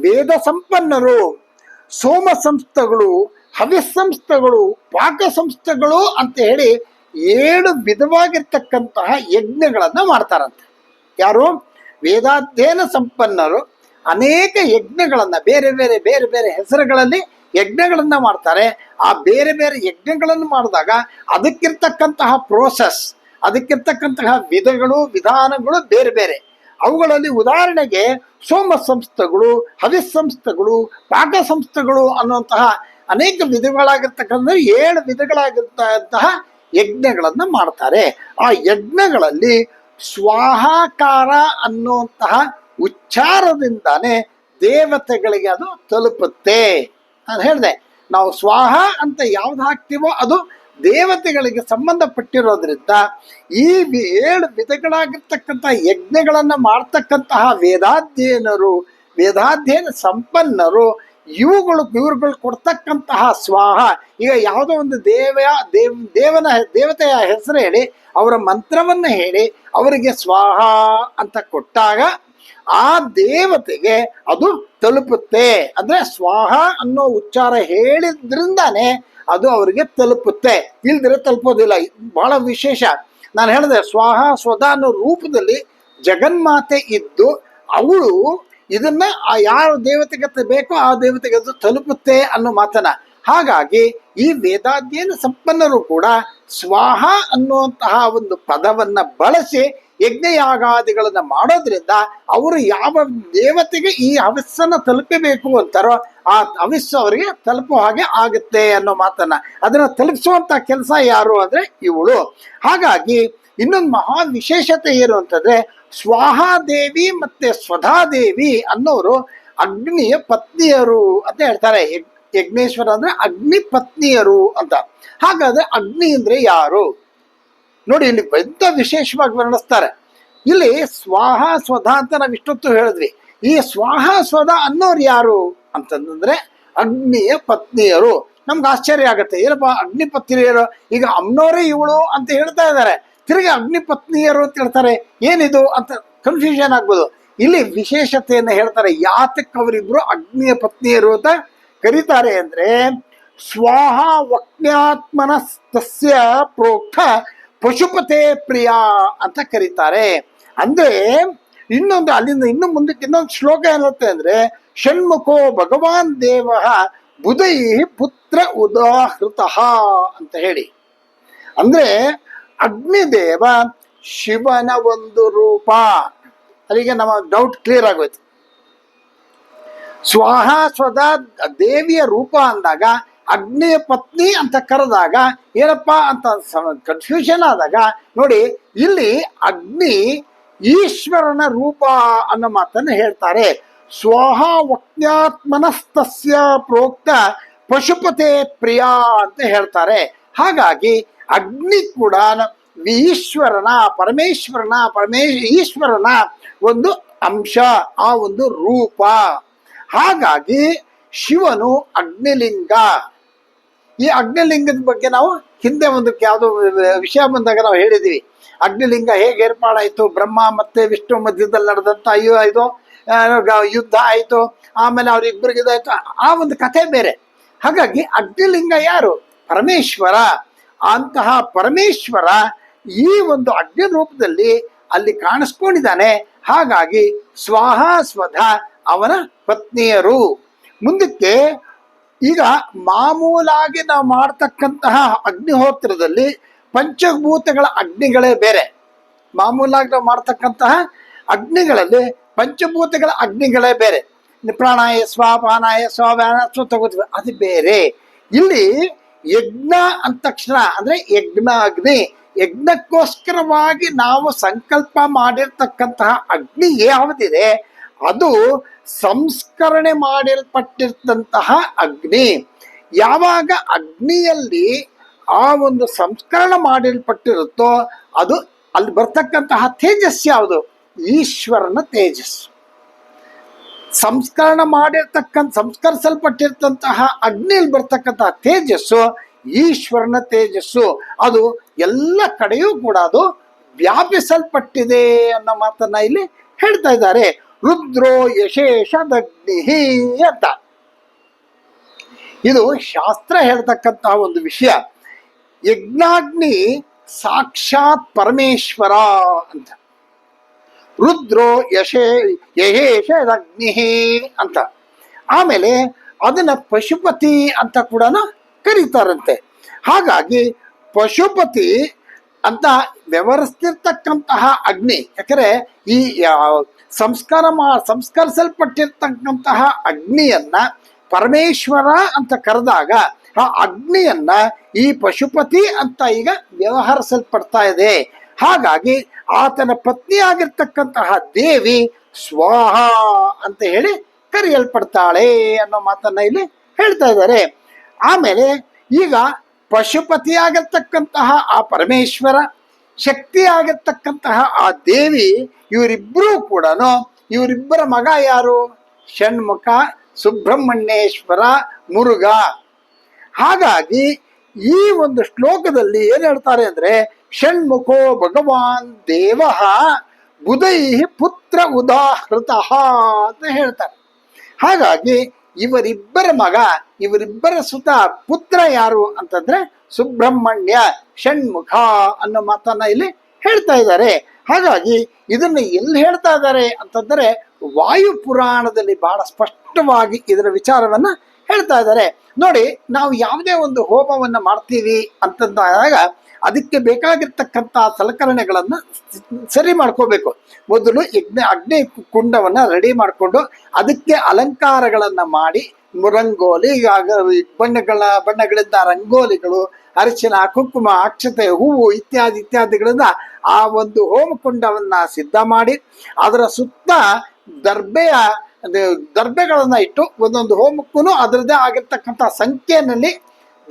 ವೇದ ಸಂಪನ್ನರು, ಸೋಮ ಸಂಸ್ಥೆಗಳು ಹವ್ಯಸಂಸ್ಥೆಗಳು ಸಂಸ್ಥೆಗಳು, ಪಾಕ ಸಂಸ್ಥೆಗಳು ಅಂತ ಹೇಳಿ ಏಳು ವಿಧವಾಗಿರ್ತಕ್ಕಂತಹ ಯಜ್ಞಗಳನ್ನು ಮಾಡ್ತಾರಂತೆ. ಯಾರು? ವೇದಾಧ್ಯಯನ ಸಂಪನ್ನರು ಅನೇಕ ಯಜ್ಞಗಳನ್ನು ಬೇರೆ ಬೇರೆ ಬೇರೆ ಬೇರೆ ಹೆಸರುಗಳಲ್ಲಿ ಯಜ್ಞಗಳನ್ನು ಮಾಡ್ತಾರೆ. ಆ ಬೇರೆ ಬೇರೆ ಯಜ್ಞಗಳನ್ನು ಮಾಡಿದಾಗ ಅದಕ್ಕಿರ್ತಕ್ಕಂತಹ ಪ್ರೋಸೆಸ್ ಅದಕ್ಕಿರ್ತಕ್ಕಂತಹ ವಿಧಗಳು, ವಿಧಾನಗಳು ಬೇರೆ ಬೇರೆ. ಅವುಗಳಲ್ಲಿ ಉದಾಹರಣೆಗೆ ಸೋಮ ಸಂಸ್ಥೆಗಳು ಹವಿಸ್ ಸಂಸ್ಥೆಗಳು, ಪಾಕ ಸಂಸ್ಥೆಗಳು ಅನ್ನುವಂತಹ ಅನೇಕ ವಿಧಗಳಾಗಿರ್ತಕ್ಕಂಥ ಏಳು ವಿಧಗಳಾಗಿರ್ತಕ್ಕಂತಹ ಯಜ್ಞಗಳನ್ನು ಮಾಡ್ತಾರೆ. ಆ ಯಜ್ಞಗಳಲ್ಲಿ ಸ್ವಾಹಾಕಾರ ಅನ್ನುವಂತಹ ಉಚ್ಚಾರದಿಂದಾನೇ ದೇವತೆಗಳಿಗೆ ಅದು ತಲುಪುತ್ತೆ. ಅಂತ ಹೇಳಿದೆ, ನಾವು ಸ್ವಾಹ ಅಂತ ಯಾವ್ದು ಹಾಕ್ತೀವೋ ಅದು ದೇವತೆಗಳಿಗೆ ಸಂಬಂಧಪಟ್ಟಿರೋದ್ರಿಂದ ಈ ಏಳು ವಿಧಗಳಾಗಿರ್ತಕ್ಕಂಥ ಯಜ್ಞಗಳನ್ನು ಮಾಡ್ತಕ್ಕಂತಹ ವೇದಾಧ್ಯಯನರು, ವೇದಾಧ್ಯಯನ ಸಂಪನ್ನರು, ಇವುಗಳು ಇವ್ರುಗಳು ಕೊಡ್ತಕ್ಕಂತಹ ಸ್ವಾಹ. ಈಗ ಯಾವುದೋ ಒಂದು ದೇವ ದೇವ್, ದೇವನ ದೇವತೆಯ ಹೆಸರು ಹೇಳಿ, ಅವರ ಮಂತ್ರವನ್ನು ಹೇಳಿ, ಅವರಿಗೆ ಸ್ವಾಹ ಅಂತ ಕೊಟ್ಟಾಗ ಆ ದೇವತೆಗೆ ಅದು ತಲುಪುತ್ತೆ. ಅಂದ್ರೆ ಸ್ವಾಹ ಅನ್ನೋ ಉಚ್ಚಾರ ಹೇಳಿದ್ರಿಂದಾನೇ ಅದು ಅವರಿಗೆ ತಲುಪುತ್ತೆ. ಇಲ್ದಿರ ತಲುಪೋದಿಲ್ಲ. ಬಹಳ ವಿಶೇಷ. ನಾನು ಹೇಳಿದೆ, ಸ್ವಾಹ ಸ್ವದ ಅನ್ನೋ ರೂಪದಲ್ಲಿ ಜಗನ್ಮಾತೆ ಇದ್ದು, ಅವಳು ಇದನ್ನ ಆ ಯಾರ ದೇವತೆಗೆ ಬೇಕೋ ಆ ದೇವತೆಗೆ ಅದು ತಲುಪುತ್ತೆ ಅನ್ನೋ ಮಾತನ್ನ. ಹಾಗಾಗಿ ಈ ವೇದಾಧ್ಯಯನ ಸಂಪನ್ನರು ಕೂಡ ಸ್ವಾಹ ಅನ್ನುವಂತಹ ಒಂದು ಪದವನ್ನ ಬಳಸಿ ಯಜ್ಞಯಾಗಾದಿಗಳನ್ನ ಮಾಡೋದ್ರಿಂದ ಅವರು ಯಾವ ದೇವತೆಗೆ ಈ ಹವಿಸ್ಸನ್ನ ತಲುಪಬೇಕು ಅಂತಾರೋ ಆ ಹವಿಸ್ಸು ಅವರಿಗೆ ತಲುಪೋ ಹಾಗೆ ಆಗುತ್ತೆ ಅನ್ನೋ ಮಾತನ್ನ. ಅದನ್ನ ತಲುಪಿಸುವಂತ ಕೆಲಸ ಯಾರು ಅಂದ್ರೆ ಇವಳು. ಹಾಗಾಗಿ ಇನ್ನೊಂದು ಮಹಾ ವಿಶೇಷತೆ ಏನು ಅಂತಂದ್ರೆ ಸ್ವಾಹಾದೇವಿ ಮತ್ತೆ ಸ್ವಧಾದೇವಿ ಅನ್ನೋರು ಅಗ್ನಿಯ ಪತ್ನಿಯರು ಅಂತ ಹೇಳ್ತಾರೆ. ಯಜ್ಞೇಶ್ವರ ಅಂದ್ರೆ ಅಗ್ನಿ ಪತ್ನಿಯರು ಅಂತ. ಹಾಗಾದ್ರೆ ಅಗ್ನಿ ಅಂದ್ರೆ ಯಾರು? ನೋಡಿ, ಇಲ್ಲಿ ಎಂತ ವಿಶೇಷವಾಗಿ ವರ್ಣಿಸ್ತಾರೆ. ಇಲ್ಲಿ ಸ್ವಾಹ ಸ್ವಧ ಅಂತ ನಾವು ಇಷ್ಟೊತ್ತು ಹೇಳಿದ್ವಿ. ಈ ಸ್ವಾಹ ಸ್ವಧ ಅನ್ನೋರು ಯಾರು ಅಂತಂದ್ರೆ ಅಗ್ನಿಯ ಪತ್ನಿಯರು. ನಮ್ಗೆ ಆಶ್ಚರ್ಯ ಆಗುತ್ತೆ. ಏನಪ್ಪ, ಅಗ್ನಿ ಪತ್ನಿಯರು? ಈಗ ಅಮ್ನೋರೇ ಇವಳು ಅಂತ ಹೇಳ್ತಾ ಇದ್ದಾರೆ. ತಿರುಗಿ ಅಗ್ನಿ ಪತ್ನಿಯರು ಅಂತ ಹೇಳ್ತಾರೆ. ಏನಿದು ಅಂತ ಕನ್ಫ್ಯೂಷನ್ ಆಗ್ಬೋದು. ಇಲ್ಲಿ ವಿಶೇಷತೆಯನ್ನು ಹೇಳ್ತಾರೆ. ಯಾತಕ್ಕೆ ಅವರಿಬ್ರು ಅಗ್ನಿಯ ಪತ್ನಿಯರು ಅಂತ ಕರೀತಾರೆ ಅಂದ್ರೆ, ಸ್ವಾಹ ವಕ್ಯಾತ್ಮನ ತಸ್ಯ ಪ್ರೋಕ್ತ ಪಶುಪತೆ ಪ್ರಿಯ ಅಂತ ಕರೀತಾರೆ. ಅಂದ್ರೆ ಇನ್ನೊಂದು ಅಲ್ಲಿಂದ ಇನ್ನು ಮುಂದಕ್ಕೆ ಇನ್ನೊಂದು ಶ್ಲೋಕ ಏನತ್ತೆ ಅಂದ್ರೆ, ಷಣ್ಮುಖೋ ಭಗವಾನ್ ದೇವ ಬುಧೈ ಪುತ್ರ ಉದಾಹೃತ ಅಂತ ಹೇಳಿ. ಅಂದ್ರೆ ಅಗ್ನಿದೇವ ಶಿವನ ಒಂದು ರೂಪ. ಅಲ್ಲಿಗೆ ನಮ್ಮ ಡೌಟ್ ಕ್ಲಿಯರ್ ಆಗೋಯ್ತು. ಸ್ವಾಹ ಸ್ವದ ದೇವಿಯ ರೂಪ ಅಂದಾಗ ಅಗ್ನಿಯ ಪತ್ನಿ ಅಂತ ಕರೆದಾಗ, ಏನಪ್ಪ ಅಂತ ಕನ್ಫ್ಯೂಷನ್ ಆದಾಗ, ನೋಡಿ, ಇಲ್ಲಿ ಅಗ್ನಿ ಈಶ್ವರನ ರೂಪ ಅನ್ನೋ ಮಾತನ್ನು ಹೇಳ್ತಾರೆ. ಸ್ವಾಹ ವಕ್ತ್ಯಾತ್ಮನಸ್ತಸ್ಯ ಪ್ರೋಕ್ತ ಪಶುಪತೆ ಪ್ರಿಯ ಅಂತ ಹೇಳ್ತಾರೆ. ಹಾಗಾಗಿ ಅಗ್ನಿ ಕೂಡ ಈಶ್ವರನ, ಪರಮೇಶ್ವರನ ಪರಮೇಶ್ ಈಶ್ವರನ ಒಂದು ಅಂಶ, ಆ ಒಂದು ರೂಪ. ಹಾಗಾಗಿ ಶಿವನು ಅಗ್ನಿಲಿಂಗ. ಈ ಅಗ್ನಿಲಿಂಗದ ಬಗ್ಗೆ ನಾವು ಹಿಂದೆ ಒಂದು ಯಾವುದೋ ವಿಷಯ ಬಂದಾಗ ನಾವು ಹೇಳಿದ್ದೀವಿ ಅಗ್ನಿಲಿಂಗ ಹೇಗೆ ಏರ್ಪಾಡಾಯಿತು ಬ್ರಹ್ಮ ಮತ್ತೆ ವಿಷ್ಣು ಮಧ್ಯದಲ್ಲಿ ನಡೆದಂಥ ಅಯ್ಯೋ ಇದು ಯುದ್ಧ ಆಯಿತು, ಆಮೇಲೆ ಅವ್ರಿಬ್ಬರಿಗೆ ಇದಾಯ್ತು. ಆ ಒಂದು ಕಥೆ ಬೇರೆ. ಹಾಗಾಗಿ ಅಗ್ನಿಲಿಂಗ ಯಾರು? ಪರಮೇಶ್ವರ. ಅಂತಹ ಪರಮೇಶ್ವರ ಈ ಒಂದು ಅಗ್ನಿ ರೂಪದಲ್ಲಿ ಅಲ್ಲಿ ಕಾಣಿಸ್ಕೊಂಡಿದ್ದಾನೆ. ಹಾಗಾಗಿ ಸ್ವಾಹ ಸ್ವಧ ಅವನ ಪತ್ನಿಯರು. ಮುಂದಕ್ಕೆ ಈಗ ಮಾಮೂಲಾಗಿ ನಾವು ಮಾಡ್ತಕ್ಕಂತಹ ಅಗ್ನಿಹೋತ್ರದಲ್ಲಿ ಪಂಚಭೂತಗಳ ಅಗ್ನಿಗಳೇ ಬೇರೆ. ಮಾಮೂಲಾಗಿ ನಾವು ಮಾಡ್ತಕ್ಕಂತಹ ಅಗ್ನಿಗಳಲ್ಲಿ ಪಂಚಭೂತಗಳ ಅಗ್ನಿಗಳೇ ಬೇರೆ. ಪ್ರಾಣಾಯ, ಸ್ವಾಪಾನಾಯ ಪಾನಾಯ ಸ್ವ ತಗೋತೀವಿ ಅದು ಬೇರೆ. ಇಲ್ಲಿ ಯಜ್ಞ ಅಂದ ತಕ್ಷಣ ಅಂದ್ರೆ ಯಜ್ಞ ಅಗ್ನಿ ಯಜ್ಞಕ್ಕೋಸ್ಕರವಾಗಿ ನಾವು ಸಂಕಲ್ಪ ಮಾಡಿರ್ತಕ್ಕಂತಹ ಅಗ್ನಿ ಯಾವುದಿದೆ? ಅದು ಸಂಸ್ಕರಣೆ ಮಾಡಲ್ಪಟ್ಟಿರ್ತಂತಹ ಅಗ್ನಿ. ಯಾವಾಗ ಅಗ್ನಿಯಲ್ಲಿ ಆ ಒಂದು ಸಂಸ್ಕರಣ ಮಾಡಲ್ಪಟ್ಟಿರುತ್ತೋ ಅದು ಅಲ್ಲಿ ಬರ್ತಕ್ಕಂತಹ ತೇಜಸ್ ಯಾವುದು? ಈಶ್ವರನ ತೇಜಸ್ಸು. ಸಂಸ್ಕರಣ ಮಾಡಿರ್ತಕ್ಕಂಥ, ಸಂಸ್ಕರಿಸಲ್ಪಟ್ಟಿರ್ತಂತಹ ಅಗ್ನಿಯಲ್ಲಿ ಬರ್ತಕ್ಕಂತಹ ತೇಜಸ್ಸು, ಈಶ್ವರನ ತೇಜಸ್ಸು, ಅದು ಎಲ್ಲ ಕಡೆಯೂ ಕೂಡ ಅದು ವ್ಯಾಪಿಸಲ್ಪಟ್ಟಿದೆ ಅನ್ನೋ ಮಾತನ್ನ ಇಲ್ಲಿ ಹೇಳ್ತಾ ಇದ್ದಾರೆ. ರುದ್ರೋ ಯಶೇಷದಗ್ನಿ ಅಂತ. ಇದು ಶಾಸ್ತ್ರ ಹೇಳ್ತಕ್ಕಂತಹ ಒಂದು ವಿಷಯ. ಯಜ್ಞಾಗ್ನಿ ಸಾಕ್ಷಾತ್ ಪರಮೇಶ್ವರ ಅಂತ. ರುದ್ರೋ ಯಶೇ ಯಶೇಷ ಅಗ್ನಿ ಅಂತ. ಆಮೇಲೆ ಅದನ್ನ ಪಶುಪತಿ ಅಂತ ಕೂಡ ಕರೀತಾರಂತೆ. ಹಾಗಾಗಿ ಪಶುಪತಿ ಅಂತ ವ್ಯವಹರಿಸ್ತಿರ್ತಕ್ಕಂತಹ ಅಗ್ನಿ, ಯಾಕಂದ್ರೆ ಈ ಸಂಸ್ಕಾರ ಮಾ, ಸಂಸ್ಕರಿಸಲ್ಪಟ್ಟಿರ್ತಕ್ಕಂತಹ ಅಗ್ನಿಯನ್ನ ಪರಮೇಶ್ವರ ಅಂತ ಕರೆದಾಗ ಆ ಅಗ್ನಿಯನ್ನ ಈ ಪಶುಪತಿ ಅಂತ ಈಗ ವ್ಯವಹರಿಸಲ್ಪಡ್ತಾ ಇದೆ. ಹಾಗಾಗಿ ಆತನ ಪತ್ನಿಯಾಗಿರ್ತಕ್ಕಂತಹ ದೇವಿ ಸ್ವಾಹ ಅಂತ ಹೇಳಿ ಕರೆಯಲ್ಪಡ್ತಾಳೆ ಅನ್ನೋ ಮಾತನ್ನ ಇಲ್ಲಿ ಹೇಳ್ತಾ ಇದ್ದಾರೆ. ಆಮೇಲೆ ಈಗ ಪಶುಪತಿಯಾಗಿರ್ತಕ್ಕಂತಹ ಆ ಪರಮೇಶ್ವರ ಶಕ್ತಿಯಾಗಿರ್ತಕ್ಕಂತಹ ಆ ದೇವಿ ಇವರಿಬ್ಬರೂ ಕೂಡ ಇವರಿಬ್ಬರ ಮಗ ಯಾರು? ಷಣ್ಮುಖ, ಸುಬ್ರಹ್ಮಣ್ಯೇಶ್ವರ, ಮುರುಘ. ಹಾಗಾಗಿ ಈ ಒಂದು ಶ್ಲೋಕದಲ್ಲಿ ಏನ್ ಹೇಳ್ತಾರೆ ಅಂದ್ರೆ, ಷಣ್ಮುಖೋ ಭಗವಾನ್ ದೇವ ಬುಧೈ ಪುತ್ರ ಉದಾಹೃತ ಅಂತ ಹೇಳ್ತಾರೆ. ಹಾಗಾಗಿ ಇವರಿಬ್ಬರ ಮಗ, ಇವರಿಬ್ಬರ ಸುತ ಪುತ್ರ ಯಾರು ಅಂತಂದ್ರೆ ಸುಬ್ರಹ್ಮಣ್ಯ ಷಣ್ಮುಖ ಅನ್ನೋ ಮಾತನ್ನ ಇಲ್ಲಿ ಹೇಳ್ತಾ ಇದ್ದಾರೆ. ಹಾಗಾಗಿ ಇದನ್ನ ಎಲ್ಲಿ ಹೇಳ್ತಾ ಇದ್ದಾರೆ ಅಂತಂದ್ರೆ ವಾಯು ಪುರಾಣದಲ್ಲಿ ಬಹಳ ಸ್ಪಷ್ಟವಾಗಿ ಇದರ ವಿಚಾರವನ್ನ ಹೇಳ್ತಾ ಇದ್ದಾರೆ. ನೋಡಿ, ನಾವು ಯಾವುದೇ ಒಂದು ಹೋಮವನ್ನು ಮಾಡ್ತೀವಿ ಅಂತಂದಾಗ ಅದಕ್ಕೆ ಬೇಕಾಗಿರ್ತಕ್ಕಂಥ ಸಲಕರಣೆಗಳನ್ನು ಸರಿ ಮಾಡ್ಕೋಬೇಕು. ಮೊದಲು ಯಜ್ಞ, ಅಗ್ನಿ ಕುಂಡವನ್ನ ರೆಡಿ ಮಾಡಿಕೊಂಡು ಅದಕ್ಕೆ ಅಲಂಕಾರಗಳನ್ನು ಮಾಡಿ ರಂಗೋಲಿ ಬಣ್ಣಗಳ, ಬಣ್ಣಗಳಿಂದ ರಂಗೋಲಿಗಳು, ಅರಿಶಿನ, ಕುಂಕುಮ, ಅಕ್ಷತೆ, ಹೂವು ಇತ್ಯಾದಿ ಇತ್ಯಾದಿಗಳಿಂದ ಆ ಒಂದು ಹೋಮಕುಂಡವನ್ನು ಸಿದ್ಧ ಮಾಡಿ ಅದರ ಸುತ್ತ ದರ್ಬೆಯ ದರ್ಬೆಗಳನ್ನ ಇಟ್ಟು ಒಂದೊಂದು ಹೋಮಕ್ಕೂ ಅದರದೇ ಆಗಿರ್ತಕ್ಕಂಥ ಸಂಖ್ಯೆಯಲ್ಲಿ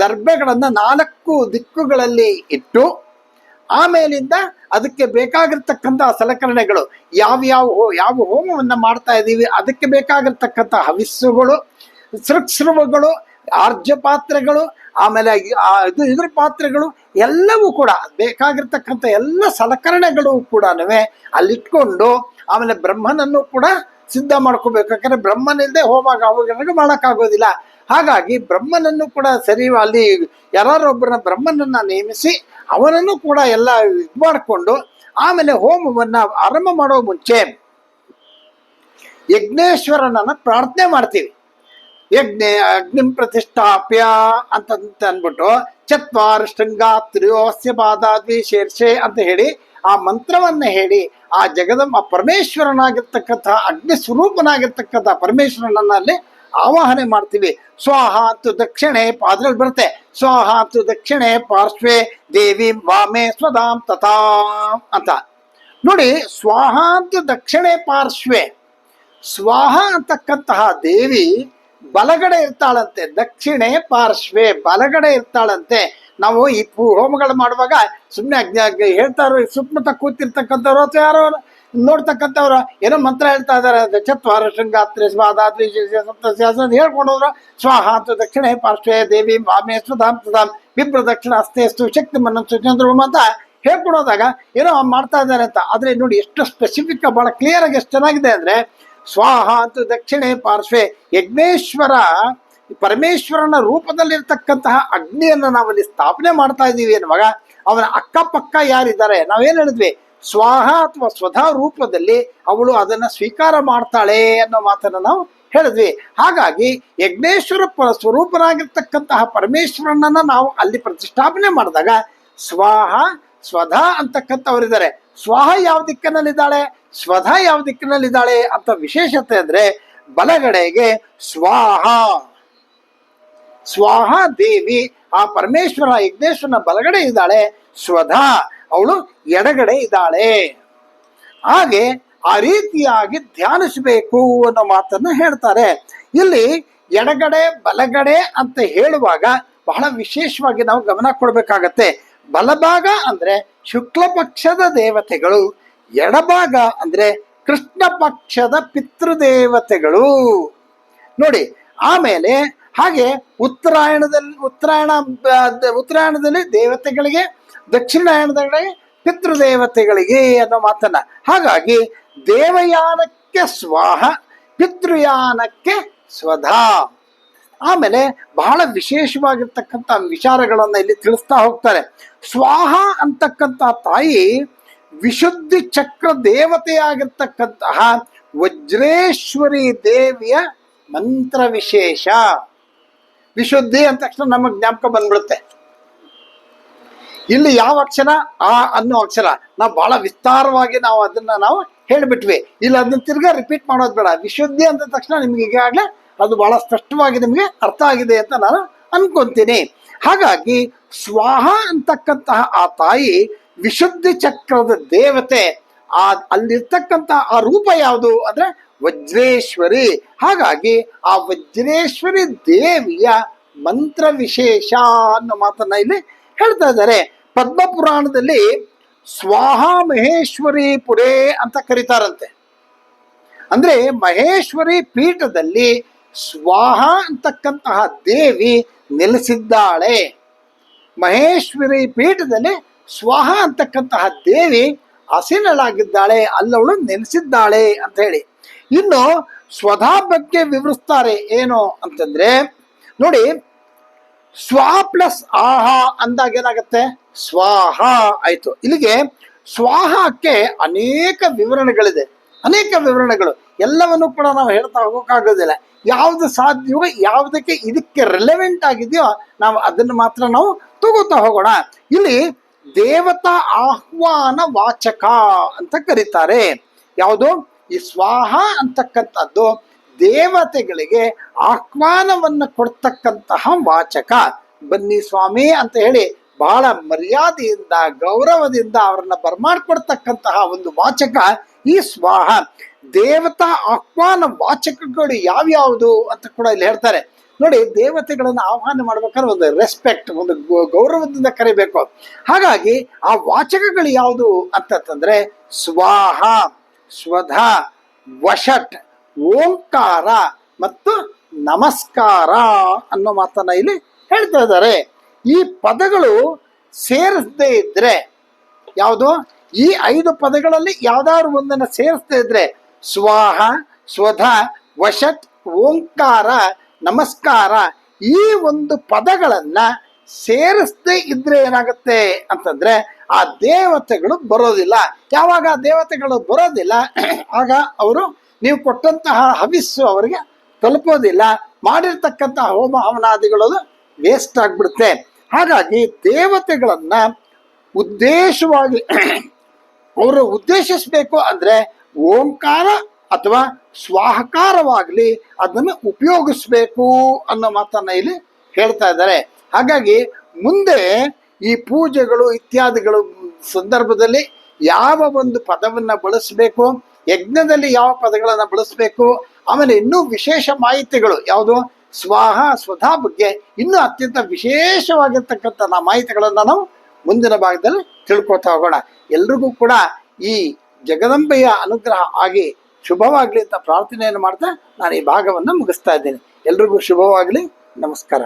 ದರ್ಬೆಗಳನ್ನ ನಾಲ್ಕು ದಿಕ್ಕುಗಳಲ್ಲಿ ಇಟ್ಟು ಆಮೇಲಿಂದ ಅದಕ್ಕೆ ಬೇಕಾಗಿರ್ತಕ್ಕಂಥ ಸಲಕರಣೆಗಳು. ಯಾವ ಯಾವ ಯಾವ ಹೋಮವನ್ನು ಮಾಡ್ತಾ ಇದ್ದೀವಿ, ಅದಕ್ಕೆ ಬೇಕಾಗಿರ್ತಕ್ಕಂಥ ಹವಿಸ್ಸುಗಳು ಸೃಕ್ಸೃವಗಳು ಆರ್ಜ ಪಾತ್ರೆಗಳು, ಆಮೇಲೆ ಇದು ಇದ್ರ ಪಾತ್ರೆಗಳು ಎಲ್ಲವೂ ಕೂಡ ಬೇಕಾಗಿರ್ತಕ್ಕಂಥ ಎಲ್ಲ ಸಲಕರಣೆಗಳು ಕೂಡ ಅಲ್ಲಿಟ್ಕೊಂಡು ಆಮೇಲೆ ಬ್ರಹ್ಮನನ್ನು ಕೂಡ ಸಿದ್ಧ ಮಾಡ್ಕೋಬೇಕು. ಯಾಕಂದ್ರೆ ಬ್ರಹ್ಮನಿಲ್ಲದೆ ಹೋಮಾಗ ಅವಾಗ ಮಾಡೋಕ್ಕಾಗೋದಿಲ್ಲ. ಹಾಗಾಗಿ ಬ್ರಹ್ಮನನ್ನು ಕೂಡ ಸರಿ, ಅಲ್ಲಿ ಯಾರೊಬ್ಬರನ್ನ ಬ್ರಹ್ಮನನ್ನ ನೇಮಿಸಿ ಅವನನ್ನು ಕೂಡ ಎಲ್ಲ ಇದು ಮಾಡಿಕೊಂಡು ಆಮೇಲೆ ಹೋಮವನ್ನ ಆರಂಭ ಮಾಡೋ ಮುಂಚೆ ಯಜ್ಞೇಶ್ವರನನ್ನ ಪ್ರಾರ್ಥನೆ ಮಾಡ್ತೀವಿ. ಯಜ್ಞ, ಅಗ್ನಿ ಪ್ರತಿಷ್ಠಾಪ್ಯ ಅಂತ ಅಂದ್ಬಿಟ್ಟು ಚತ್ವಾರ ಶೃಂಗ ತ್ರಿಯೋಸ್ಯ ಪಾದಾದ್ವಿ ಶೇರ್ಷೆ ಅಂತ ಹೇಳಿ ಆ ಮಂತ್ರವನ್ನ ಹೇಳಿ ಆ ಜಗದಮ್ಮ ಪರಮೇಶ್ವರನಾಗಿರ್ತಕ್ಕಂಥ ಅಗ್ನಿ ಸ್ವರೂಪನಾಗಿರ್ತಕ್ಕಂಥ ಪರಮೇಶ್ವರನನ್ನ ಅಲ್ಲಿ ಆವಾಹನೆ ಮಾಡ್ತೀವಿ. ಸ್ವಾಹ ಅಂತು ದಕ್ಷಿಣೆ ಅದ್ರಲ್ಲಿ ಬರುತ್ತೆ. ಸ್ವಾಹ ಅಂತು ದಕ್ಷಿಣೆ ಪಾರ್ಶ್ವೆ ದೇವಿ ವಾಮೆ ಸ್ವದಾಂ ತಥಾ ಅಂತ. ನೋಡಿ, ಸ್ವಾಹ ಅಂತ ದಕ್ಷಿಣೆ ಪಾರ್ಶ್ವೆ. ಸ್ವಾಹ ಅಂತಕ್ಕಂತಹ ದೇವಿ ಬಲಗಡೆ ಇರ್ತಾಳಂತೆ. ದಕ್ಷಿಣೆ ಪಾರ್ಶ್ವೆ ಬಲಗಡೆ ಇರ್ತಾಳಂತೆ. ನಾವು ಈ ಹೋಮಗಳು ಮಾಡುವಾಗ ಸುಮ್ಮನೆ ಹೇಳ್ತಾರೋ ಸುತ್ತಮುತ್ತ ಕೂತಿರ್ತಕ್ಕಂಥವ್ರು ಅಥವಾ ಯಾರೋ ನೋಡ್ತಕ್ಕಂಥವ್ರು ಏನೋ ಮಂತ್ರ ಹೇಳ್ತಾ ಇದಾರೆ ಚತ್ವಾರ ಶೃಂಗಾತ್ರಿ ಸ್ವಾದಾತ್ರಿ ಅಂತ ಹೇಳ್ಕೊಂಡು ಹೋದ್ರ, ಸ್ವಾಹ ಅಂತ ಹೇ ಪಾರ್ಶ್ವೇ ದೇವಿ ಮಾಮೆ ಸುಧಾಂ ಸುಧಾಂ ವಿಪ್ರ ದಕ್ಷಿಣ ಅಸ್ತೇಸ್ತು ಶಕ್ತಿ ಮನಸ್ಸು ಚಂದ್ರಮ ಅಂತ ಹೇಳ್ಕೊಡೋದಾಗ ಏನೋ ಮಾಡ್ತಾ ಇದ್ದಾರೆ ಅಂತ. ಆದ್ರೆ ನೋಡಿ ಎಷ್ಟು ಸ್ಪೆಸಿಫಿಕ್ ಬಹಳ ಕ್ಲಿಯರ್ ಆಗಿ ಎಷ್ಟು ಚೆನ್ನಾಗಿದೆ ಅಂದ್ರೆ, ಸ್ವಾಹ ಅಂತ ದಕ್ಷಿಣೆ ಪಾರ್ಶ್ವೇ ಯಜ್ಞೇಶ್ವರ, ಪರಮೇಶ್ವರನ ರೂಪದಲ್ಲಿರ್ತಕ್ಕಂತಹ ಅಗ್ನಿಯನ್ನು ನಾವಲ್ಲಿ ಸ್ಥಾಪನೆ ಮಾಡ್ತಾ ಇದ್ದೀವಿ ಅನ್ನುವಾಗ ಅವನ ಅಕ್ಕಪಕ್ಕ ಯಾರಿದ್ದಾರೆ? ನಾವೇನ್ ಹೇಳಿದ್ವಿ? ಸ್ವಾಹ ಅಥವಾ ಸ್ವಧಾ ರೂಪದಲ್ಲಿ ಅವಳು ಅದನ್ನ ಸ್ವೀಕಾರ ಮಾಡ್ತಾಳೆ ಅನ್ನೋ ಮಾತನ್ನ ನಾವು ಹೇಳಿದ್ವಿ. ಹಾಗಾಗಿ ಯಜ್ಞೇಶ್ವರ ಪರ ಸ್ವರೂಪನಾಗಿರ್ತಕ್ಕಂತಹ ಪರಮೇಶ್ವರನನ್ನ ನಾವು ಅಲ್ಲಿ ಪ್ರತಿಷ್ಠಾಪನೆ ಮಾಡಿದಾಗ ಸ್ವಾಹ, ಸ್ವಧಾ ಅಂತಕ್ಕಂಥವರಿದ್ದಾರೆ. ಸ್ವಾಹ ಯಾವ ದಿಕ್ಕಿನಲ್ಲಿದ್ದಾಳೆ? ಸ್ವಧಾ ಯಾವ ದಿಕ್ಕಿನಲ್ಲಿದ್ದಾಳೆ ಅಂತ ವಿಶೇಷತೆ ಅಂದ್ರೆ ಬಲಗಡೆಗೆ ಸ್ವಾಹ. ಸ್ವಾಹ ದೇವಿ, ಆ ಪರಮೇಶ್ವರ ಯಜ್ಞೇಶ್ವರನ ಬಲಗಡೆ ಇದ್ದಾಳೆ, ಸ್ವಧಾ. ಅವಳು ಎಡಗಡೆ ಇದ್ದಾಳೆ. ಹಾಗೆ ಆ ರೀತಿಯಾಗಿ ಧ್ಯಾನಿಸಬೇಕು ಅನ್ನೋ ಮಾತನ್ನು ಹೇಳ್ತಾರೆ. ಇಲ್ಲಿ ಎಡಗಡೆ, ಬಲಗಡೆ ಅಂತ ಹೇಳುವಾಗ ಬಹಳ ವಿಶೇಷವಾಗಿ ನಾವು ಗಮನ ಕೊಡಬೇಕಾಗತ್ತೆ. ಬಲಭಾಗ ಅಂದ್ರೆ ಶುಕ್ಲ ಪಕ್ಷದ ದೇವತೆಗಳು, ಎಡಭಾಗ ಅಂದ್ರೆ ಕೃಷ್ಣ ಪಕ್ಷದ ಪಿತೃದೇವತೆಗಳು. ನೋಡಿ, ಆಮೇಲೆ ಹಾಗೆ ಉತ್ತರಾಯಣದಲ್ಲಿ, ಉತ್ತರಾಯಣ, ಉತ್ತರಾಯಣದಲ್ಲಿ ದೇವತೆಗಳಿಗೆ ದಕ್ಷಿಣಾಯಣದಲ್ಲಿ ಪಿತೃದೇವತೆಗಳಿಗೆ ಅನ್ನೋ ಮಾತನ್ನ. ಹಾಗಾಗಿ ದೇವಯಾನಕ್ಕೆ ಸ್ವಾಹ, ಪಿತೃಯಾನಕ್ಕೆ ಸ್ವಧಾ. ಆಮೇಲೆ ಬಹಳ ವಿಶೇಷವಾಗಿರ್ತಕ್ಕಂಥ ವಿಚಾರಗಳನ್ನು ಇಲ್ಲಿ ತಿಳಿಸ್ತಾ ಹೋಗ್ತಾರೆ. ಸ್ವಾಹ ಅಂತಕ್ಕಂಥ ತಾಯಿ ವಿಶುದ್ಧಿ ಚಕ್ರ ದೇವತೆಯಾಗಿರ್ತಕ್ಕಂತಹ ವಜ್ರೇಶ್ವರಿ ದೇವಿಯ ಮಂತ್ರ ವಿಶೇಷ. ವಿಶುದ್ಧಿ ಅಂದ ತಕ್ಷಣ ನಮಗೆ ಜ್ಞಾಪಕ ಬಂದ್ಬಿಡುತ್ತೆ. ಇಲ್ಲಿ ಯಾವ ಅಕ್ಷರ? ಆ ಅನ್ನೋ ಅಕ್ಷರ. ನಾವು ಬಹಳ ವಿಸ್ತಾರವಾಗಿ ನಾವು ಅದನ್ನ ನಾವು ಹೇಳ್ಬಿಟ್ವಿ. ಇಲ್ಲ, ಅದನ್ನ ತಿರ್ಗಾ ರಿಪೀಟ್ ಮಾಡೋದು ಬೇಡ. ವಿಶುದ್ಧಿ ಅಂದ ತಕ್ಷಣ ನಿಮ್ಗೆ ಈಗಾಗಲೇ ಅದು ಬಹಳ ಸ್ಪಷ್ಟವಾಗಿ ನಿಮಗೆ ಅರ್ಥ ಆಗಿದೆ ಅಂತ ನಾನು ಅನ್ಕೊಂತೀನಿ. ಹಾಗಾಗಿ ಸ್ವಾಹ ಅಂತಕ್ಕಂತಹ ಆ ತಾಯಿ ವಿಶುದ್ಧಿ ಚಕ್ರದ ದೇವತೆ. ಆ ಅಲ್ಲಿರ್ತಕ್ಕಂತಹ ಆ ರೂಪ ಯಾವುದು ಅಂದ್ರೆ ವಜ್ರೇಶ್ವರಿ. ಹಾಗಾಗಿ ಆ ವಜ್ರೇಶ್ವರಿ ದೇವಿಯ ಮಂತ್ರ ವಿಶೇಷ ಅನ್ನೋ ಮಾತನ್ನ ಇಲ್ಲಿ ಹೇಳ್ತಾ ಇದ್ದಾರೆ. ಪದ್ಮ ಪುರಾಣದಲ್ಲಿ ಸ್ವಾಹ ಮಹೇಶ್ವರಿ ಪುರೇ ಅಂತ ಕರೀತಾರಂತೆ. ಅಂದ್ರೆ ಮಹೇಶ್ವರಿ ಪೀಠದಲ್ಲಿ ಸ್ವಾಹ ಅಂತಕ್ಕಂತಹ ದೇವಿ ನೆಲೆಸಿದ್ದಾಳೆ. ಮಹೇಶ್ವರಿ ಪೀಠದಲ್ಲಿ ಸ್ವಾಹ ಅಂತಕ್ಕಂತಹ ದೇವಿ ಅಸಿನಳಾಗಿದ್ದಾಳೆ ಅಲ್ಲವಳು ನೆಲೆಸಿದ್ದಾಳೆ ಅಂತ ಹೇಳಿ. ಇನ್ನು ಸ್ವಧಾ ಬಗ್ಗೆ ವಿವರಿಸ್ತಾರೆ ಏನು ಅಂತಂದ್ರೆ, ನೋಡಿ ಸ್ವ ಪ್ಲಸ್ ಆಹ ಅಂದಾಗ ಏನಾಗುತ್ತೆ? ಸ್ವಾಹ ಆಯ್ತು. ಇಲ್ಲಿಗೆ ಸ್ವಾಹಕ್ಕೆ ಅನೇಕ ವಿವರಣೆಗಳಿದೆ. ಅನೇಕ ವಿವರಣೆಗಳು. ಎಲ್ಲವನ್ನು ಕೂಡ ನಾವು ಹೇಳ್ತಾ ಹೋಗೋಕ್ಕಾಗೋದಿಲ್ಲ ಯಾವ್ದು ಸಾಧ್ಯವೋ, ಯಾವುದಕ್ಕೆ ಇದಕ್ಕೆ ರೆಲೆವೆಂಟ್ ಆಗಿದೆಯೋ, ನಾವು ಅದನ್ನು ಮಾತ್ರ ನಾವು ತಗೋತಾ ಹೋಗೋಣ. ಇಲ್ಲಿ ದೇವತಾ ಆಹ್ವಾನ ವಾಚಕ ಅಂತ ಕರೀತಾರೆ. ಯಾವುದು? ಈ ಸ್ವಾಹ ಅಂತಕ್ಕಂಥದ್ದು. ದೇವತೆಗಳಿಗೆ ಆಹ್ವಾನವನ್ನು ಕೊಡ್ತಕ್ಕಂತಹ ವಾಚಕ. ಬನ್ನಿ ಸ್ವಾಮಿ ಅಂತ ಹೇಳಿ ಬಹಳ ಮರ್ಯಾದೆಯಿಂದ, ಗೌರವದಿಂದ ಅವರನ್ನ ಬರ್ಮಾಡ್ಕೊಡ್ತಕ್ಕಂತಹ ಒಂದು ವಾಚಕ ಈ ಸ್ವಾಹ. ದೇವತಾ ಆಹ್ವಾನ ವಾಚಕಗಳು ಯಾವ್ಯಾವುದು ಅಂತ ಕೂಡ ಇಲ್ಲಿ ಹೇಳ್ತಾರೆ. ನೋಡಿ, ದೇವತೆಗಳನ್ನು ಆಹ್ವಾನ ಮಾಡ್ಬೇಕಾದ್ರೆ ಒಂದು ರೆಸ್ಪೆಕ್ಟ್ ಒಂದು ಗೌರವದಿಂದ ಕರಿಬೇಕು. ಹಾಗಾಗಿ ಆ ವಾಚಕಗಳು ಯಾವುದು ಅಂತಂದ್ರೆ ಸ್ವಾಹ, ಸ್ವಧ ವಷಟ್ ಓಂಕಾರ ಮತ್ತು ನಮಸ್ಕಾರ ಅನ್ನೋ ಮಾತನ್ನ ಇಲ್ಲಿ ಹೇಳ್ತಾ ಇದ್ದಾರೆ. ಈ ಪದಗಳು ಸೇರಿಸದೇ ಇದ್ರೆ ಯಾವುದು? ಈ ಐದು ಪದಗಳಲ್ಲಿ ಯಾವ್ದಾದ್ರು ಒಂದನ್ನು ಸೇರಿಸದೇ ಇದ್ರೆ ಸ್ವಾಹ, ಸ್ವಧ, ವಶತ್, ಓಂಕಾರ, ನಮಸ್ಕಾರ ಈ ಒಂದು ಪದಗಳನ್ನ ಸೇರಿಸದೇ ಇದ್ರೆ ಏನಾಗುತ್ತೆ ಅಂತಂದ್ರೆ ಆ ದೇವತೆಗಳು ಬರೋದಿಲ್ಲ. ಯಾವಾಗ ದೇವತೆಗಳು ಬರೋದಿಲ್ಲ, ಆಗ ಅವರು ನೀವು ಕೊಟ್ಟಂತಹ ಹವಿಸ್ಸು ಅವರಿಗೆ ತಲುಪೋದಿಲ್ಲ. ಮಾಡಿರ್ತಕ್ಕಂತಹ ಹೋಮ ಹವನಾದಿಗಳು ವೇಸ್ಟ್ ಆಗ್ಬಿಡುತ್ತೆ. ಹಾಗಾಗಿ ದೇವತೆಗಳನ್ನ ಉದ್ದೇಶವಾಗಿ ಅವರು ಉದ್ದೇಶಿಸಬೇಕು ಅಂದ್ರೆ ಓಂಕಾರ ಅಥವಾ ಸ್ವಾಹಕಾರವಾಗಲಿ ಅದನ್ನು ಉಪಯೋಗಿಸ್ಬೇಕು ಅನ್ನೋ ಮಾತನ್ನ ಇಲ್ಲಿ ಹೇಳ್ತಾ ಇದ್ದಾರೆ. ಹಾಗಾಗಿ ಮುಂದೆ ಈ ಪೂಜೆಗಳು ಇತ್ಯಾದಿಗಳು ಸಂದರ್ಭದಲ್ಲಿ ಯಾವ ಒಂದು ಪದವನ್ನ ಬಳಸಬೇಕು ಯಜ್ಞದಲ್ಲಿ ಯಾವ ಪದಗಳನ್ನು ಬಳಸಬೇಕು? ಆಮೇಲೆ ಇನ್ನೂ ವಿಶೇಷ ಮಾಹಿತಿಗಳು ಯಾವುದು? ಸ್ವಾಹ, ಸ್ವಧಾ ಬಗ್ಗೆ ಇನ್ನೂ ಅತ್ಯಂತ ವಿಶೇಷವಾಗಿರ್ತಕ್ಕಂಥ ಮಾಹಿತಿಗಳನ್ನು ನಾವು ಮುಂದಿನ ಭಾಗದಲ್ಲಿ ತಿಳ್ಕೊತಾ ಹೋಗೋಣ. ಎಲ್ರಿಗೂ ಕೂಡ ಈ ಜಗದಂಬೆಯ ಅನುಗ್ರಹ ಆಗಿ ಶುಭವಾಗಲಿ ಅಂತ ಪ್ರಾರ್ಥನೆಯನ್ನು ಮಾಡ್ತಾ ನಾನು ಈ ಭಾಗವನ್ನು ಮುಗಿಸ್ತಾ ಇದ್ದೇನೆ. ಎಲ್ರಿಗೂ ಶುಭವಾಗಲಿ. ನಮಸ್ಕಾರ.